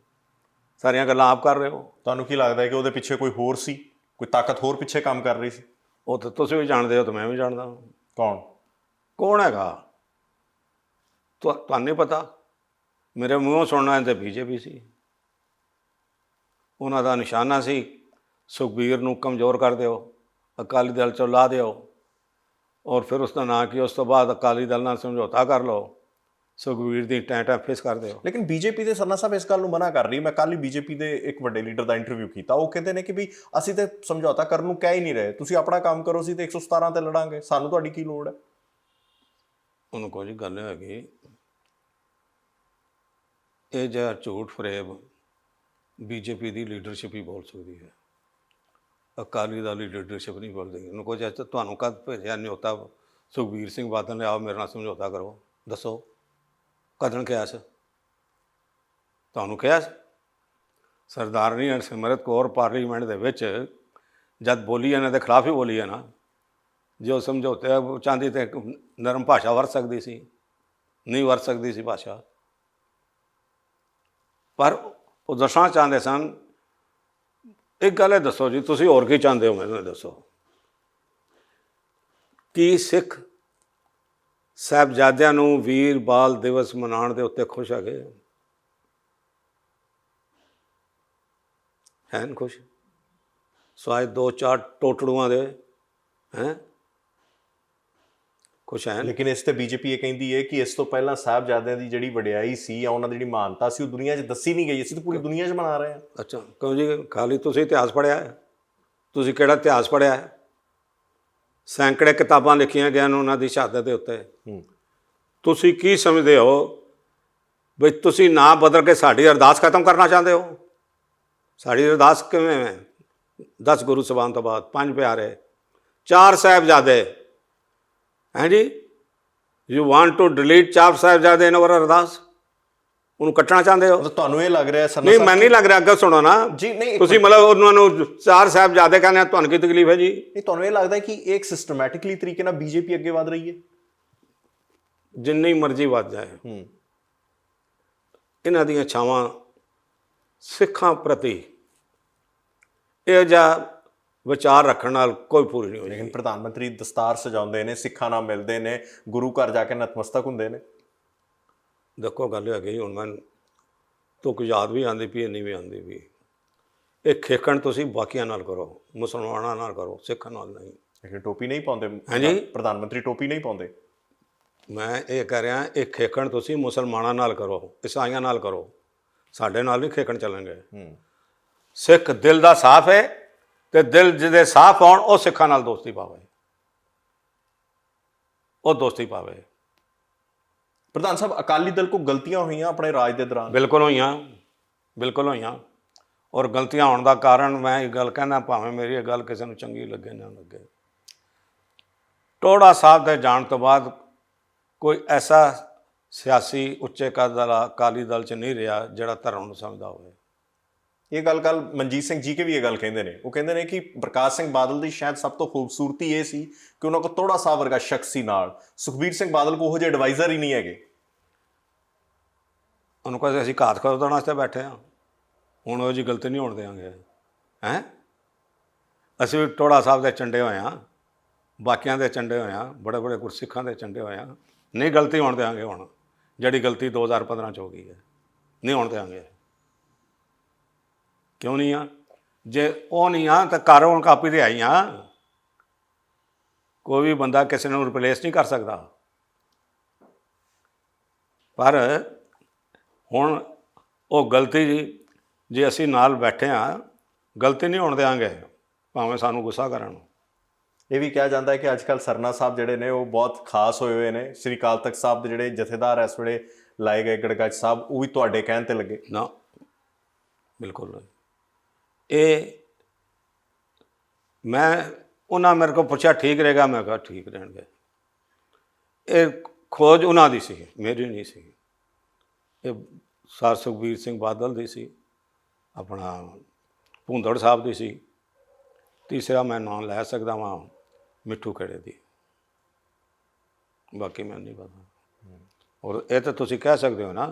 A: ਸਾਰੀਆਂ ਗੱਲਾਂ ਆਪ ਕਰ ਰਹੇ ਹੋ।
B: ਤੁਹਾਨੂੰ ਕੀ ਲੱਗਦਾ ਹੈ ਕਿ ਉਹਦੇ ਪਿੱਛੇ ਕੋਈ ਹੋਰ ਸੀ? ਕੋਈ ਤਾਕਤ ਹੋਰ ਪਿੱਛੇ ਕੰਮ ਕਰ ਰਹੀ ਸੀ?
A: ਉਹ ਤਾਂ ਤੁਸੀਂ ਵੀ ਜਾਣਦੇ ਹੋ ਤੇ ਮੈਂ ਵੀ ਜਾਣਦਾ ਹਾਂ।
B: ਕੌਣ?
A: ਕੌਣ ਹੈਗਾ? ਤੁਹਾਨੂੰ ਪਤਾ। ਮੇਰੇ ਮੂੰਹੋਂ ਸੁਣਨਾ ਤੇ ਬੀਜੇਪੀ ਸੀ। ਉਹਨਾਂ ਦਾ ਨਿਸ਼ਾਨਾ ਸੀ ਸੁਖਬੀਰ ਨੂੰ ਕਮਜ਼ੋਰ ਕਰ ਦਿਓ ਅਕਾਲੀ ਦਲ ਚੋਂ ਲਾ ਦਿਓ ਔਰ ਫਿਰ ਉਸ ਦਾ ਨਾਂ ਕੀ ਉਸ ਤੋਂ ਬਾਅਦ ਅਕਾਲੀ ਦਲ ਨਾਲ ਸਮਝੌਤਾ ਕਰ ਲਓ ਸੁਖਬੀਰ ਦੀ ਟੈਂ ਟੈਂ ਫੇਸ ਕਰ ਦਿਓ।
B: ਲੇਕਿਨ ਬੀਜੇਪੀ ਦੇ ਸਰਨਾ ਸਾਹਿਬ ਇਸ ਗੱਲ ਨੂੰ ਮਨਾ ਕਰ ਰਹੀ ਮੈਂ ਕੱਲ ਹੀ ਬੀਜੇਪੀ ਦੇ ਇੱਕ ਵੱਡੇ ਲੀਡਰ ਦਾ ਇੰਟਰਵਿਊ ਕੀਤਾ। ਉਹ ਕਹਿੰਦੇ ਨੇ ਕਿ ਵੀ ਅਸੀਂ ਤੇ ਸਮਝੌਤਾ ਕਰਨ ਨੂੰ ਕਹਿ ਹੀ ਨਹੀਂ ਰਹੇ। ਤੁਸੀਂ ਆਪਣਾ ਕੰਮ ਕਰੋ ਸੀ ਤੇ 117 ਤੇ ਲੜਾਂਗੇ। ਸਾਨੂੰ ਤੁਹਾਡੀ ਕੀ ਲੋੜ ਹੈ?
A: ਉਹਨੂੰ ਕੋਈ ਗੱਲ ਨਹੀਂ ਹੈਗੀ। ਇਹ ਜਿਹੜਾ ਝੂਠ ਫਰੇਬ ਬੀਜੇਪੀ ਦੀ ਲੀਡਰਸ਼ਿਪ ਹੀ ਬੋਲ ਸਕਦੀ ਹੈ। ਅਕਾਲੀ ਦਲ ਦੀ ਲੀਡਰਸ਼ਿਪ ਨਹੀਂ ਬੋਲਦੀ। ਉਹਨੂੰ ਕੋਈ ਜੱਜ ਤੁਹਾਨੂੰ ਕਦ ਭੇਜਿਆ ਨਿਯੋਤਾ ਸੁਖਬੀਰ ਸਿੰਘ ਬਾਦਲ ਨੇ? ਆਓ ਮੇਰੇ ਨਾਲ ਸਮਝੌਤਾ ਕਰੋ। ਦੱਸੋ। ਕਦਨ ਕਿਹਾ ਸੀ? ਤੁਹਾਨੂੰ ਕਿਹਾ ਸੀ? ਸਰਦਾਰਨੀ ਹਰਸਿਮਰਤ ਕੌਰ ਪਾਰਲੀਮੈਂਟ ਦੇ ਵਿੱਚ ਜਦ ਬੋਲੀ ਇਹਨਾਂ ਦੇ ਖਿਲਾਫ ਹੀ ਬੋਲੀ ਹੈ ਨਾ, ਜੋ ਸਮਝੌਤੇ ਚਾਹੁੰਦੀ ਤੇ ਇੱਕ ਨਰਮ ਭਾਸ਼ਾ ਵਰਤ ਸਕਦੀ ਸੀ, ਨਹੀਂ ਵਰਤ ਸਕਦੀ ਸੀ ਭਾਸ਼ਾ। ਪਰ ਉਹ ਦੱਸਣਾ ਚਾਹੁੰਦੇ ਸਨ, ਇੱਕ ਗੱਲ ਇਹ ਦੱਸੋ ਜੀ, ਤੁਸੀਂ ਹੋਰ ਕੀ ਚਾਹੁੰਦੇ ਹੋ ਮੈਨੂੰ ਦੱਸੋ। ਕੀ ਸਿੱਖ ਸਾਹਿਬਜ਼ਾਦਿਆਂ ਨੂੰ ਵੀਰ ਬਾਲ ਦਿਵਸ ਮਨਾਉਣ ਦੇ ਉੱਤੇ ਖੁਸ਼ ਹੈਗੇ? ਹੈਨ ਖੁਸ਼? ਸਵਾਏ ਦੋ ਚਾਰ ਟੋਟੜੂਆਂ ਦੇ, ਹੈਂ? ਖੁਸ਼ ਹੈ
B: ਲੇਕਿਨ ਇਸ ਤੇ ਬੀਜੇਪੀ ਇਹ ਕਹਿੰਦੀ ਹੈ ਕਿ ਇਸ ਤੋਂ ਪਹਿਲਾਂ ਸਾਹਿਬਜ਼ਾਦਿਆਂ ਦੀ ਜਿਹੜੀ ਵਡਿਆਈ ਸੀ ਜਾਂ ਉਹਨਾਂ ਦੀ ਜਿਹੜੀ ਮਾਨਤਾ ਸੀ ਉਹ ਦੁਨੀਆ 'ਚ ਦੱਸੀ ਨਹੀਂ ਗਈ। ਅਸੀਂ ਤਾਂ ਪੂਰੀ ਦੁਨੀਆ 'ਚ ਮਨਾ ਰਹੇ ਹਾਂ।
A: ਅੱਛਾ ਕਹੋ ਜੀ? ਖਾਲੀ ਤੁਸੀਂ ਇਤਿਹਾਸ ਪੜ੍ਹਿਆ ਹੈ? ਤੁਸੀਂ ਕਿਹੜਾ ਇਤਿਹਾਸ ਪੜ੍ਹਿਆ ਹੈ? ਸੈਂਕੜੇ ਕਿਤਾਬਾਂ ਲਿਖੀਆਂ ਗਈਆਂ ਨੇ ਉਹਨਾਂ ਦੀ ਸ਼ਹਾਦਤ ਦੇ ਉੱਤੇ। ਤੁਸੀਂ ਕੀ ਸਮਝਦੇ ਹੋ ਵੀ ਤੁਸੀਂ ਨਾਂ ਬਦਲ ਕੇ ਸਾਡੀ ਅਰਦਾਸ ਖਤਮ ਕਰਨਾ ਚਾਹੁੰਦੇ ਹੋ? ਸਾਡੀ ਅਰਦਾਸ ਕਿਵੇਂ ਹੈ? 10 ਗੁਰੂ ਸਭਾਨ ਤੋਂ ਬਾਅਦ ਪੰਜ ਪਿਆਰੇ ਚਾਰ ਸਾਹਿਬਜ਼ਾਦੇ ਹੈ ਜੀ? ਯੂ ਵਾਂਟ ਟੂ ਡਿਲੀਟ ਚਾਰ ਸਾਹਿਬਜ਼ਾਦੇ ਇਨ ਅਵਰ ਅਰਦਾਸ? ਉਹਨੂੰ ਕੱਟਣਾ ਚਾਹੁੰਦੇ ਹੋ?
B: ਤੁਹਾਨੂੰ ਇਹ ਲੱਗ ਰਿਹਾ ਸਰਨਾ
A: ਨਹੀਂ
B: ਸਾਹਿਬ
A: ਮੈਂ ਨਹੀਂ ਲੱਗ ਰਿਹਾ ਅੱਗੇ ਸੁਣੋ ਨਾ।
B: ਜੀ ਨਹੀਂ
A: ਤੁਸੀਂ ਮਤਲਬ ਉਹਨਾਂ ਨੂੰ ਚਾਰ ਸਾਹਿਬ ਜਿਆਦੇ ਕਹਿੰਦੇ ਆ, ਤੁਹਾਨੂੰ ਕੀ ਤਕਲੀਫ ਹੈ ਜੀ?
B: ਨਹੀਂ ਤੁਹਾਨੂੰ ਇਹ ਲੱਗਦਾ ਕਿ ਇੱਕ ਸਿਸਟਮੈਟਿਕਲੀ ਤਰੀਕੇ ਨਾਲ ਬੀਜੇਪੀ ਅੱਗੇ ਵਧ ਰਹੀ ਹੈ?
A: ਜਿੰਨੀ ਮਰਜ਼ੀ ਵੱਧ ਜਾਏ।
B: ਹੂੰ।
A: ਇਹਨਾਂ ਦੀਆਂ ਛਾਵਾਂ ਸਿੱਖਾਂ ਪ੍ਰਤੀ ਇਹ ਜਿਹਾ ਵਿਚਾਰ ਰੱਖਣ ਨਾਲ ਕੋਈ ਪੂਰੀ ਨਹੀਂ ਹੋਈ।
B: ਲੇਕਿਨ ਪ੍ਰਧਾਨ ਮੰਤਰੀ ਦਸਤਾਰ ਸਜਾਉਂਦੇ ਨੇ ਸਿੱਖਾਂ ਨਾਲ ਮਿਲਦੇ ਨੇ ਗੁਰੂ ਘਰ ਜਾ ਕੇ ਨਤਮਸਤਕ ਹੁੰਦੇ ਨੇ।
A: ਦੇਖੋ ਗੱਲ ਹੋ ਗਈ ਹੁਣ ਮੈਂ ਤੁਕ ਯਾਦ ਵੀ ਆਂਦੀ ਪਈ ਨਹੀਂ ਵੀ ਆਂਦੀ ਵੀ ਇਹ ਖੇਖਣ ਤੁਸੀਂ ਬਾਕੀਆਂ ਨਾਲ ਕਰੋ ਮੁਸਲਮਾਨਾਂ ਨਾਲ ਕਰੋ ਸਿੱਖਾਂ ਨਾਲ ਨਹੀਂ।
B: ਲੇਕਿਨ ਟੋਪੀ ਨਹੀਂ ਪਾਉਂਦੇ।
A: ਹਾਂਜੀ।
B: ਪ੍ਰਧਾਨ ਮੰਤਰੀ ਟੋਪੀ ਨਹੀਂ ਪਾਉਂਦੇ।
A: ਮੈਂ ਇਹ ਕਹਿ ਰਿਹਾ ਇਹ ਖੇਖਣ ਤੁਸੀਂ ਮੁਸਲਮਾਨਾਂ ਨਾਲ ਕਰੋ ਈਸਾਈਆਂ ਨਾਲ ਕਰੋ। ਸਾਡੇ ਨਾਲ ਨਹੀਂ ਖੇਖਣ ਚੱਲਣਗੇ। ਸਿੱਖ ਦਿਲ ਦਾ ਸਾਫ਼ ਹੈ ਤੇ ਦਿਲ ਜਿਹਦੇ ਸਾਫ਼ ਹੋਣ ਉਹ ਸਿੱਖਾਂ ਨਾਲ ਦੋਸਤੀ ਪਾਵੇ। ਉਹ ਦੋਸਤੀ ਪਾਵੇ।
B: ਪ੍ਰਧਾਨ ਸਾਹਿਬ ਅਕਾਲੀ ਦਲ ਕੋ ਗਲਤੀਆਂ ਹੋਈਆਂ ਆਪਣੇ ਰਾਜ ਦੇ ਦੌਰਾਨ?
A: ਬਿਲਕੁਲ ਹੋਈਆਂ ਬਿਲਕੁਲ ਹੋਈਆਂ। ਔਰ ਗਲਤੀਆਂ ਹੋਣ ਦਾ ਕਾਰਨ ਮੈਂ ਇਹ ਗੱਲ ਕਹਿੰਦਾ ਭਾਵੇਂ ਮੇਰੀ ਇਹ ਗੱਲ ਕਿਸੇ ਨੂੰ ਚੰਗੀ ਲੱਗੇ ਨਾ ਲੱਗੇ। ਟੋੜਾ ਸਾਹਿਬ ਦੇ ਜਾਣ ਤੋਂ ਬਾਅਦ ਕੋਈ ਐਸਾ ਸਿਆਸੀ ਉੱਚੇ ਕੱਦ ਦਾ ਅਕਾਲੀ ਦਲ 'ਚ ਨਹੀਂ ਰਿਹਾ ਜਿਹੜਾ ਧਰਮ ਨੂੰ ਸਮਝਦਾ ਹੋਵੇ।
B: ਇਹ ਗੱਲ ਕੱਲ ਮਨਜੀਤ ਸਿੰਘ ਜੀ ਕੇ ਵੀ ਇਹ ਗੱਲ ਕਹਿੰਦੇ ਨੇ। ਉਹ ਕਹਿੰਦੇ ਨੇ ਕਿ ਪ੍ਰਕਾਸ਼ ਸਿੰਘ ਬਾਦਲ ਦੀ ਸ਼ਾਇਦ ਸਭ ਤੋਂ ਖੂਬਸੂਰਤੀ ਇਹ ਸੀ ਕਿ ਉਹਨਾਂ ਕੋਲ ਤੋੜਾ ਸਾਹਿਬ ਵਰਗਾ ਸ਼ਖਸ ਸੀ ਨਾਲ। ਸੁਖਬੀਰ ਸਿੰਘ ਬਾਦਲ ਕੋ ਉਹ ਜਿਹੇ ਐਡਵਾਈਜ਼ਰ ਹੀ ਨਹੀਂ ਹੈਗੇ।
A: ਉਹਨੂੰ ਕਹਿੰਦੇ ਅਸੀਂ ਘਾਤ ਖੋਦਣ ਵਾਸਤੇ ਬੈਠੇ ਹਾਂ। ਹੁਣ ਉਹ ਜੀ ਗਲਤੀ ਨਹੀਂ ਹੋਣ ਦੇਵਾਂਗੇ। ਹੈਂ? ਅਸੀਂ ਵੀ ਟੋੜਾ ਸਾਹਿਬ ਦੇ ਚੰਡੇ ਹੋਏ ਹਾਂ। ਬਾਕੀਆਂ ਦੇ ਚੰਡੇ ਹੋਏ ਹਾਂ। ਬੜੇ ਬੜੇ ਗੁਰਸਿੱਖਾਂ ਦੇ ਚੰਡੇ ਹੋਏ ਹਾਂ। ਨਹੀਂ ਗਲਤੀ ਹੋਣ ਦੇਵਾਂਗੇ ਹੁਣ। ਜਿਹੜੀ ਗਲਤੀ 2015 ਚ ਹੋ ਗਈ ਹੈ। ਨਹੀਂ ਹੋਣ ਦੇਵਾਂਗੇ। ਕਿਉਂ ਨਹੀਂ ਆ? ਜੇ ਉਹ ਨਹੀਂ ਆ ਤਾਂ ਘਰ ਹੁਣ ਕਾਪੀ ਤੇ ਆਈ ਆ। ਕੋਈ ਵੀ ਬੰਦਾ ਕਿਸੇ ਨੂੰ ਰਿਪਲੇਸ ਨਹੀਂ ਕਰ ਸਕਦਾ। ਪਰ ਹੁਣ ਉਹ ਗਲਤੀ ਜੀ ਜੇ ਅਸੀਂ ਨਾਲ ਬੈਠੇ ਆ ਗਲਤੀ ਨਹੀਂ ਹੋਣ ਦੇਵਾਂਗੇ ਭਾਵੇਂ ਸਾਨੂੰ ਗੁੱਸਾ ਕਰਨ
B: ਇਹ ਵੀ ਕਿਹਾ ਜਾਂਦਾ ਹੈ ਕਿ ਅੱਜਕੱਲ ਸਰਨਾ ਸਾਹਿਬ ਜਿਹੜੇ ਨੇ ਉਹ ਬਹੁਤ ਖਾਸ ਹੋਏ ਹੋਏ ਨੇ। ਸ੍ਰੀ ਅਕਾਲ ਤਖਤ ਸਾਹਿਬ ਦੇ ਜਿਹੜੇ ਜਥੇਦਾਰ ਇਸ ਵੇਲੇ ਲਾਏ ਗਏ ਗੜਗੱਜ ਸਾਹਿਬ ਉਹ ਵੀ ਤੁਹਾਡੇ ਕਹਿਣ ਤੇ ਲੱਗੇ।
A: ਨਾ ਬਿਲਕੁਲ। ਨਹੀਂ। ਇਹ ਮੈਂ ਉਹਨਾਂ ਮੇਰੇ ਕੋਲ ਪੁੱਛਿਆ ਠੀਕ ਰਹੇਗਾ? ਮੈਂ ਕਿਹਾ ਠੀਕ ਰਹਿਣਗੇ। ਇਹ ਖੋਜ ਉਹਨਾਂ ਦੀ ਸੀ ਮੇਰੀ ਨਹੀਂ ਸੀ। ਇਹ ਸਰ ਸੁਖਬੀਰ ਸਿੰਘ ਬਾਦਲ ਦੀ ਸੀ ਆਪਣਾ ਭੁੰਦੜ ਸਾਹਿਬ ਦੀ ਸੀ। ਤੀਸਰਾ ਮੈਂ ਨਾਮ ਲੈ ਸਕਦਾ ਵਾਂ ਮਿੱਠੂ ਖੜੇ ਦੀ। ਬਾਕੀ ਮੈਨੂੰ ਨਹੀਂ ਪਤਾ। ਔਰ ਇਹ ਤਾਂ ਤੁਸੀਂ ਕਹਿ ਸਕਦੇ ਹੋ ਨਾ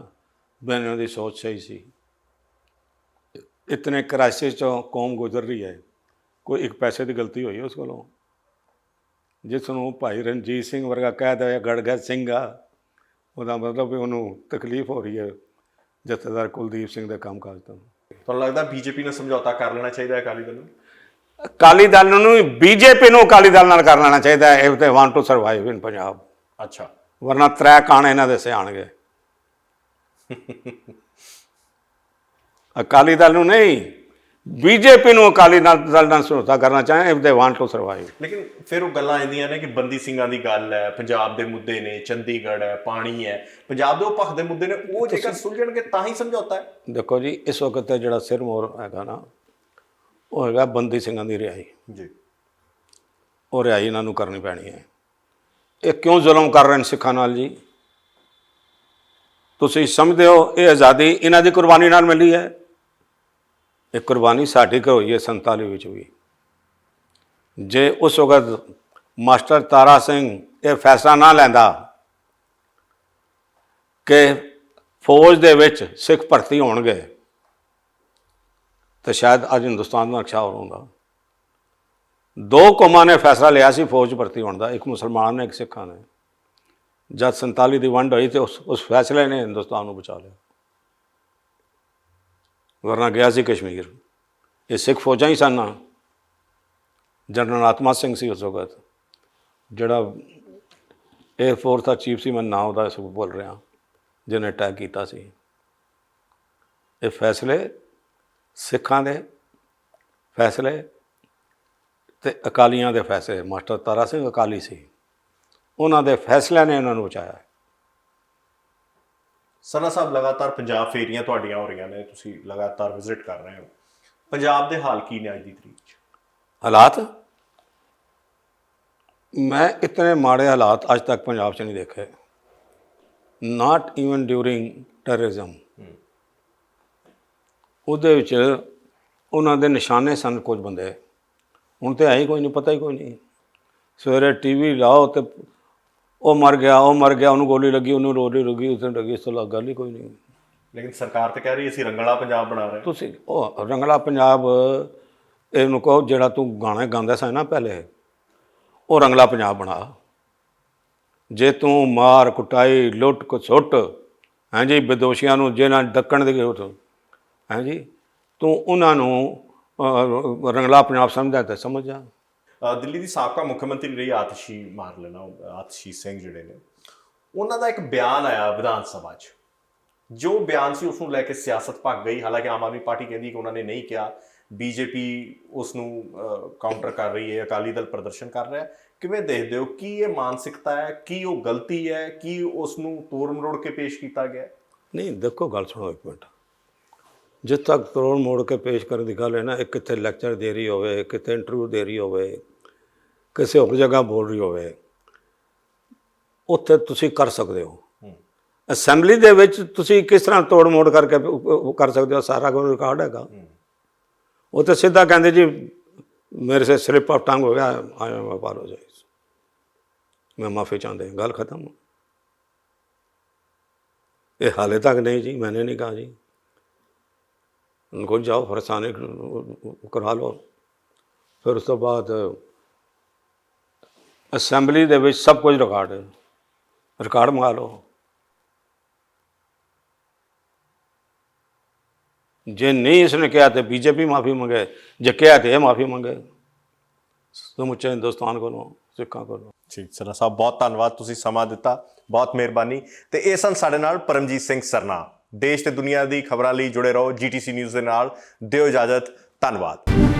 A: ਇਹਨਾਂ ਦੀ ਸੋਚ ਸਹੀ ਸੀ। ਇਤਨੇ ਕ੍ਰਾਈਸਿਸ ਚੋਂ ਕੌਮ ਗੁਜ਼ਰ ਰਹੀ ਹੈ। ਕੋਈ ਇੱਕ ਪੈਸੇ ਦੀ ਗਲਤੀ ਹੋਈ ਉਸ ਕੋਲੋਂ? ਜਿਸ ਨੂੰ ਭਾਈ ਰਣਜੀਤ ਸਿੰਘ ਵਰਗਾ ਕਹਿ ਦਿਆ ਗੜਗੜ ਸਿੰਘ ਆ ਉਹਦਾ ਮਤਲਬ ਵੀ ਉਹਨੂੰ ਤਕਲੀਫ ਹੋ ਰਹੀ ਹੈ ਜਥੇਦਾਰ ਕੁਲਦੀਪ ਸਿੰਘ ਦੇ ਕੰਮਕਾਜ ਤੋਂ।
B: ਤੁਹਾਨੂੰ ਲੱਗਦਾ ਬੀਜੇਪੀ ਨਾਲ ਸਮਝੌਤਾ ਕਰ ਲੈਣਾ ਚਾਹੀਦਾ ਹੈ ਅਕਾਲੀ ਦਲ ਨੂੰ?
A: ਅਕਾਲੀ ਦਲ ਨੂੰ ਬੀਜੇਪੀ ਨੂੰ ਅਕਾਲੀ ਦਲ ਨਾਲ ਕਰ ਲੈਣਾ ਚਾਹੀਦਾ ਹੈ। If they want to survive in Punjab.
B: ਅੱਛਾ।
A: ਵਰਨਾ ਤਰੇ ਕਾਣ ਇਹਨਾਂ ਦੇ ਸਿਆਣਗੇ। ਅਕਾਲੀ ਦਲ ਨੂੰ ਨਹੀਂ ਬੀਜੇਪੀ ਨੂੰ ਅਕਾਲੀ ਦਲ ਨਾਲ ਸਮਝੌਤਾ ਕਰਨਾ ਚਾਹੇ if they want to survive.
B: ਲੇਕਿਨ ਫਿਰ ਉਹ ਗੱਲਾਂ ਆਉਂਦੀਆਂ ਨੇ ਕਿ ਬੰਦੀ ਸਿੰਘਾਂ ਦੀ ਗੱਲ ਹੈ ਪੰਜਾਬ ਦੇ ਮੁੱਦੇ ਨੇ ਚੰਡੀਗੜ੍ਹ ਹੈ ਪਾਣੀ ਹੈ ਪੰਜਾਬ ਦੇ ਉਹ ਪੱਖ ਦੇ ਮੁੱਦੇ ਨੇ ਉਹ ਜੇਕਰ ਸੁਲਝਣਗੇ ਤਾਂ ਹੀ ਸਮਝੌਤਾ ਹੈ।
A: ਦੇਖੋ ਜੀ ਇਸ ਵਕਤ ਤੇ ਜਿਹੜਾ ਸਿਰ ਮੋਰ ਹੈਗਾ ਨਾ ਉਹ ਹੈਗਾ ਬੰਦੀ ਸਿੰਘਾਂ ਦੀ ਰਿਹਾਈ।
B: ਜੀ।
A: ਉਹ ਰਿਹਾਈ ਇਹਨਾਂ ਨੂੰ ਕਰਨੀ ਪੈਣੀ ਹੈ। ਇਹ ਕਿਉਂ ਜ਼ੁਲਮ ਕਰ ਰਹੇ ਨੇ ਸਿੱਖਾਂ ਨਾਲ ਜੀ? ਤੁਸੀਂ ਸਮਝਦੇ ਹੋ ਇਹ ਆਜ਼ਾਦੀ ਇਹਨਾਂ ਦੀ ਕੁਰਬਾਨੀ ਨਾਲ ਮਿਲੀ ਹੈ? ਇਹ ਕੁਰਬਾਨੀ ਸਾਡੀ ਕਿ ਹੋਈ ਹੈ 47 ਵਿੱਚ ਵੀ। ਜੇ ਉਸ ਵਕਤ ਮਾਸਟਰ ਤਾਰਾ ਸਿੰਘ ਇਹ ਫੈਸਲਾ ਨਾ ਲੈਂਦਾ ਕਿ ਫੌਜ ਦੇ ਵਿੱਚ ਸਿੱਖ ਭਰਤੀ ਹੋਣਗੇ, ਤਾਂ ਸ਼ਾਇਦ ਅੱਜ ਹਿੰਦੁਸਤਾਨ ਦਾ ਨਕਸ਼ਾ ਹੋਰ ਹੁੰਦਾ। ਦੋ ਕੌਮਾਂ ਨੇ ਫੈਸਲਾ ਲਿਆ ਸੀ ਫੌਜ ਭਰਤੀ ਹੋਣ ਦਾ, ਇੱਕ ਮੁਸਲਮਾਨ ਨੇ, ਇੱਕ ਸਿੱਖਾਂ ਨੇ। ਜਦ 47 ਦੀ ਵੰਡ ਹੋਈ ਤੇ ਉਸ ਉਸ ਫੈਸਲੇ ਨੇ ਹਿੰਦੁਸਤਾਨ ਨੂੰ ਬਚਾ ਲਿਆ। ਵਰਨਾ ਗਿਆ ਸੀ ਕਸ਼ਮੀਰ। ਇਹ ਸਿੱਖ ਫੌਜਾਂ ਹੀ ਸਨ ਜਨਰਲ ਆਤਮਾ ਸਿੰਘ ਸੀ ਉਸ ਵਕਤ। ਜਿਹੜਾ 에ਅਰ ਫੋਰਸ ਦਾ ਚੀਫ ਸੀ, ਮੈਂ ਨਾਂ ਉਹਦਾ ਇਸ ਬੋਲ ਰਿਹਾ। ਜਿਹਨੇ ਅਟੈਕ ਕੀਤਾ ਸੀ। ਇਹ ਫੈਸਲੇ ਸਿੱਖਾਂ ਦੇ ਫੈਸਲੇ ਤੇ ਅਕਾਲੀਆਂ ਦੇ ਫੈਸਲੇ। ਮਾਸਟਰ ਤਾਰਾ ਸਿੰਘ ਅਕਾਲੀ ਸੀ। ਉਹਨਾਂ ਦੇ ਫੈਸਲਿਆਂ ਨੇ ਉਹਨਾਂ ਨੂੰ ਬਚਾਇਆ।
B: ਸਨਾ ਸਾਹਿਬ ਲਗਾਤਾਰ ਪੰਜਾਬ ਫੇਰੀਆਂ ਤੁਹਾਡੀਆਂ ਹੋ ਰਹੀਆਂ ਨੇ ਤੁਸੀਂ ਲਗਾਤਾਰ ਵਿਜ਼ਿਟ ਕਰ ਰਹੇ ਹੋ। ਪੰਜਾਬ ਦੇ ਹਾਲ ਕੀ ਨੇ ਅੱਜ ਦੀ ਤਰੀਕ 'ਚ?
A: ਹਾਲਾਤ? ਮੈਂ ਇਤਨੇ ਮਾੜੇ ਹਾਲਾਤ ਅੱਜ ਤੱਕ ਪੰਜਾਬ 'ਚ ਨਹੀਂ ਦੇਖੇ। ਨਾਟ ਇਵਨ ਡਿਊਰਿੰਗ ਟੈਰਰਿਜ਼ਮ ਉਹਦੇ ਵਿੱਚ ਉਹਨਾਂ ਦੇ ਨਿਸ਼ਾਨੇ ਸਨ ਕੁਝ ਬੰਦੇ। ਹੁਣ ਤੇ ਹੀ ਕੋਈ ਨਹੀਂ ਪਤਾ ਹੀ ਕੋਈ ਨਹੀਂ ਸਵੇਰੇ ਟੀਵੀ ਲਾਓ ਤੇ ਉਹ ਮਰ ਗਿਆ ਉਹ ਮਰ ਗਿਆ ਉਹਨੂੰ ਗੋਲੀ ਲੱਗੀ ਉਹਨੂੰ ਰੋੜੀ ਲੱਗੀ ਉਸਨੂੰ ਲੱਗੀ ਇਸ ਤੋਂ ਲੱਗ ਗੱਲ ਹੀ ਕੋਈ ਨਹੀਂ
B: ਲੇਕਿਨ ਸਰਕਾਰ ਤੇ ਕਹਿ ਰਹੀ ਅਸੀਂ ਰੰਗਲਾ ਪੰਜਾਬ ਬਣਾ ਰਹੇ
A: ਤੁਸੀਂ ਉਹ ਰੰਗਲਾ ਪੰਜਾਬ ਇਹਨੂੰ ਕਹੋ ਜਿਹੜਾ ਤੂੰ ਗਾਣਾ ਗਾਉਂਦਾ ਸੀ ਨਾ ਪਹਿਲੇ ਉਹ ਰੰਗਲਾ ਪੰਜਾਬ ਬਣਾ। ਜੇ ਤੂੰ ਮਾਰ ਕੁਟਾਈ ਲੁੱਟ ਕਸੁੱਟ ਹਾਂਜੀ ਬਦੋਸ਼ੀਆਂ ਨੂੰ ਜਿਹਨਾਂ ਡੱਕਣ ਦੇ ਜ਼ਰੂਰਤ ਹਾਂਜੀ ਤੂੰ ਉਹਨਾਂ ਨੂੰ ਰੰਗਲਾ ਪੰਜਾਬ ਸਮਝਦਾ ਤਾਂ ਸਮਝ ਜਾ
B: ਦਿੱਲੀ ਦੀ ਸਾਬਕਾ ਮੁੱਖ ਮੰਤਰੀ ਰਹੀ ਆਤਸ਼ੀ ਮਾਰ ਲੈਣਾ, ਆਤਸ਼ੀ ਸਿੰਘ ਜਿਹੜੇ ਨੇ, ਉਹਨਾਂ ਦਾ ਇੱਕ ਬਿਆਨ ਆਇਆ ਵਿਧਾਨ ਸਭਾ 'ਚ। ਜੋ ਬਿਆਨ ਸੀ ਉਸ ਨੂੰ ਲੈ ਕੇ ਸਿਆਸਤ ਭੱਗ ਗਈ। ਹਾਲਾਂਕਿ ਆਮ ਆਦਮੀ ਪਾਰਟੀ ਕਹਿੰਦੀ ਕਿ ਉਹਨਾਂ ਨੇ ਨਹੀਂ ਕਿਹਾ। ਬੀਜੇਪੀ ਉਸ ਨੂੰ ਕਾਊਂਟਰ ਕਰ ਰਹੀ ਹੈ, ਅਕਾਲੀ ਦਲ ਪ੍ਰਦਰਸ਼ਨ ਕਰ ਰਿਹਾ ਹੈ। ਕਿਵੇਂ ਦੇਖਦੇ ਹੋ? ਕੀ ਇਹ ਮਾਨਸਿਕਤਾ ਹੈ? ਕੀ ਉਹ ਗਲਤੀ ਹੈ? ਕੀ ਉਸ ਨੂੰ ਤੋੜ ਮਰੋੜ ਕੇ ਪੇਸ਼ ਕੀਤਾ ਗਿਆ
A: ਨਹੀਂ, ਦੇਖੋ, ਗੱਲ ਸੁਣੋ ਇੱਕ ਮਿੰਟ। ਜਿੱਥੇ ਤੱਕ ਤੋੜ ਮੋੜ ਕੇ ਪੇਸ਼ ਕਰਨ ਦੀ ਗੱਲ ਹੈ ਨਾ, ਇੱਕ ਕਿਤੇ ਲੈਕਚਰ ਦੇ ਰਹੀ ਹੋਵੇ ਕਿਤੇ ਇੰਟਰਵਿਊ ਦੇ ਰਹੀ ਹੋਵੇ ਕਿਸੇ ਹੋਰ ਜਗ੍ਹਾ ਬੋਲ ਰਹੀ ਹੋਵੇ ਉੱਥੇ ਤੁਸੀਂ ਕਰ ਸਕਦੇ ਹੋ ਅਸੈਂਬਲੀ ਦੇ ਵਿੱਚ ਤੁਸੀਂ ਕਿਸ ਤਰ੍ਹਾਂ ਤੋੜ ਮੋੜ ਕਰਕੇ ਉਹ- ਉਹ ਕਰ ਸਕਦੇ ਹੋ ਸਾਰਾ ਕੁਝ ਰਿਕਾਰਡ ਹੈਗਾ ਉਹ ਤਾਂ ਸਿੱਧਾ ਕਹਿੰਦੇ ਜੀ ਮੇਰੇ ਸੇ ਸਲਿਪ ਆਫ ਟੰਗ ਹੋ ਗਿਆ ਆਈ ਐਮ ਅਪੋਲੋਜਾਈਜ਼ ਮੈਂ ਮਾਫੀ ਚਾਹੁੰਦੇ ਗੱਲ ਖਤਮ ਇਹ ਹਾਲੇ ਤੱਕ ਨਹੀਂ ਜੀ मैंने नहीं कहा जी उनको जाओ फरसाने ਕਰਾ ਲਓ ਫਿਰ ਉਸ ਤੋਂ ਬਾਅਦ ਅਸੈਂਬਲੀ ਦੇ ਵਿੱਚ ਸਭ ਕੁਝ ਰਿਕਾਰਡ ਹੈ। ਰਿਕਾਰਡ ਮੰਗਾ ਲਓ। ਜੇ ਨਹੀਂ ਇਸਨੇ ਕਿਹਾ ਤੇ ਬੀਜੇਪੀ ਮਾਫੀ ਮੰਗੇ, ਜੇ ਕਿਹਾ ਤੇ ਇਹ ਮਾਫੀ ਮੰਗੇ। ਸਮੁੱਚੇ ਹਿੰਦੁਸਤਾਨ ਕੋਲੋਂ, ਸਿੱਖਾਂ ਕੋਲੋਂ।
B: ਠੀਕ ਸਰਨਾ ਸਾਹਿਬ, ਬਹੁਤ ਧੰਨਵਾਦ, ਤੁਸੀਂ ਸਮਾਂ ਦਿੱਤਾ। ਬਹੁਤ ਮਿਹਰਬਾਨੀ। ਤੇ ਇਹ ਸਨ ਸਾਡੇ ਨਾਲ ਪਰਮਜੀਤ ਸਿੰਘ ਸਰਨਾ। ਦੇਸ਼ ਤੇ ਦੁਨੀਆ ਦੀ ਖਬਰਾਂ ਲਈ ਜੁੜੇ ਰਹੋ ਜੀਟੀਸੀ ਨਿਊਜ਼ ਦੇ ਨਾਲ। ਦਿਓ ਇਜਾਜ਼ਤ। ਧੰਨਵਾਦ।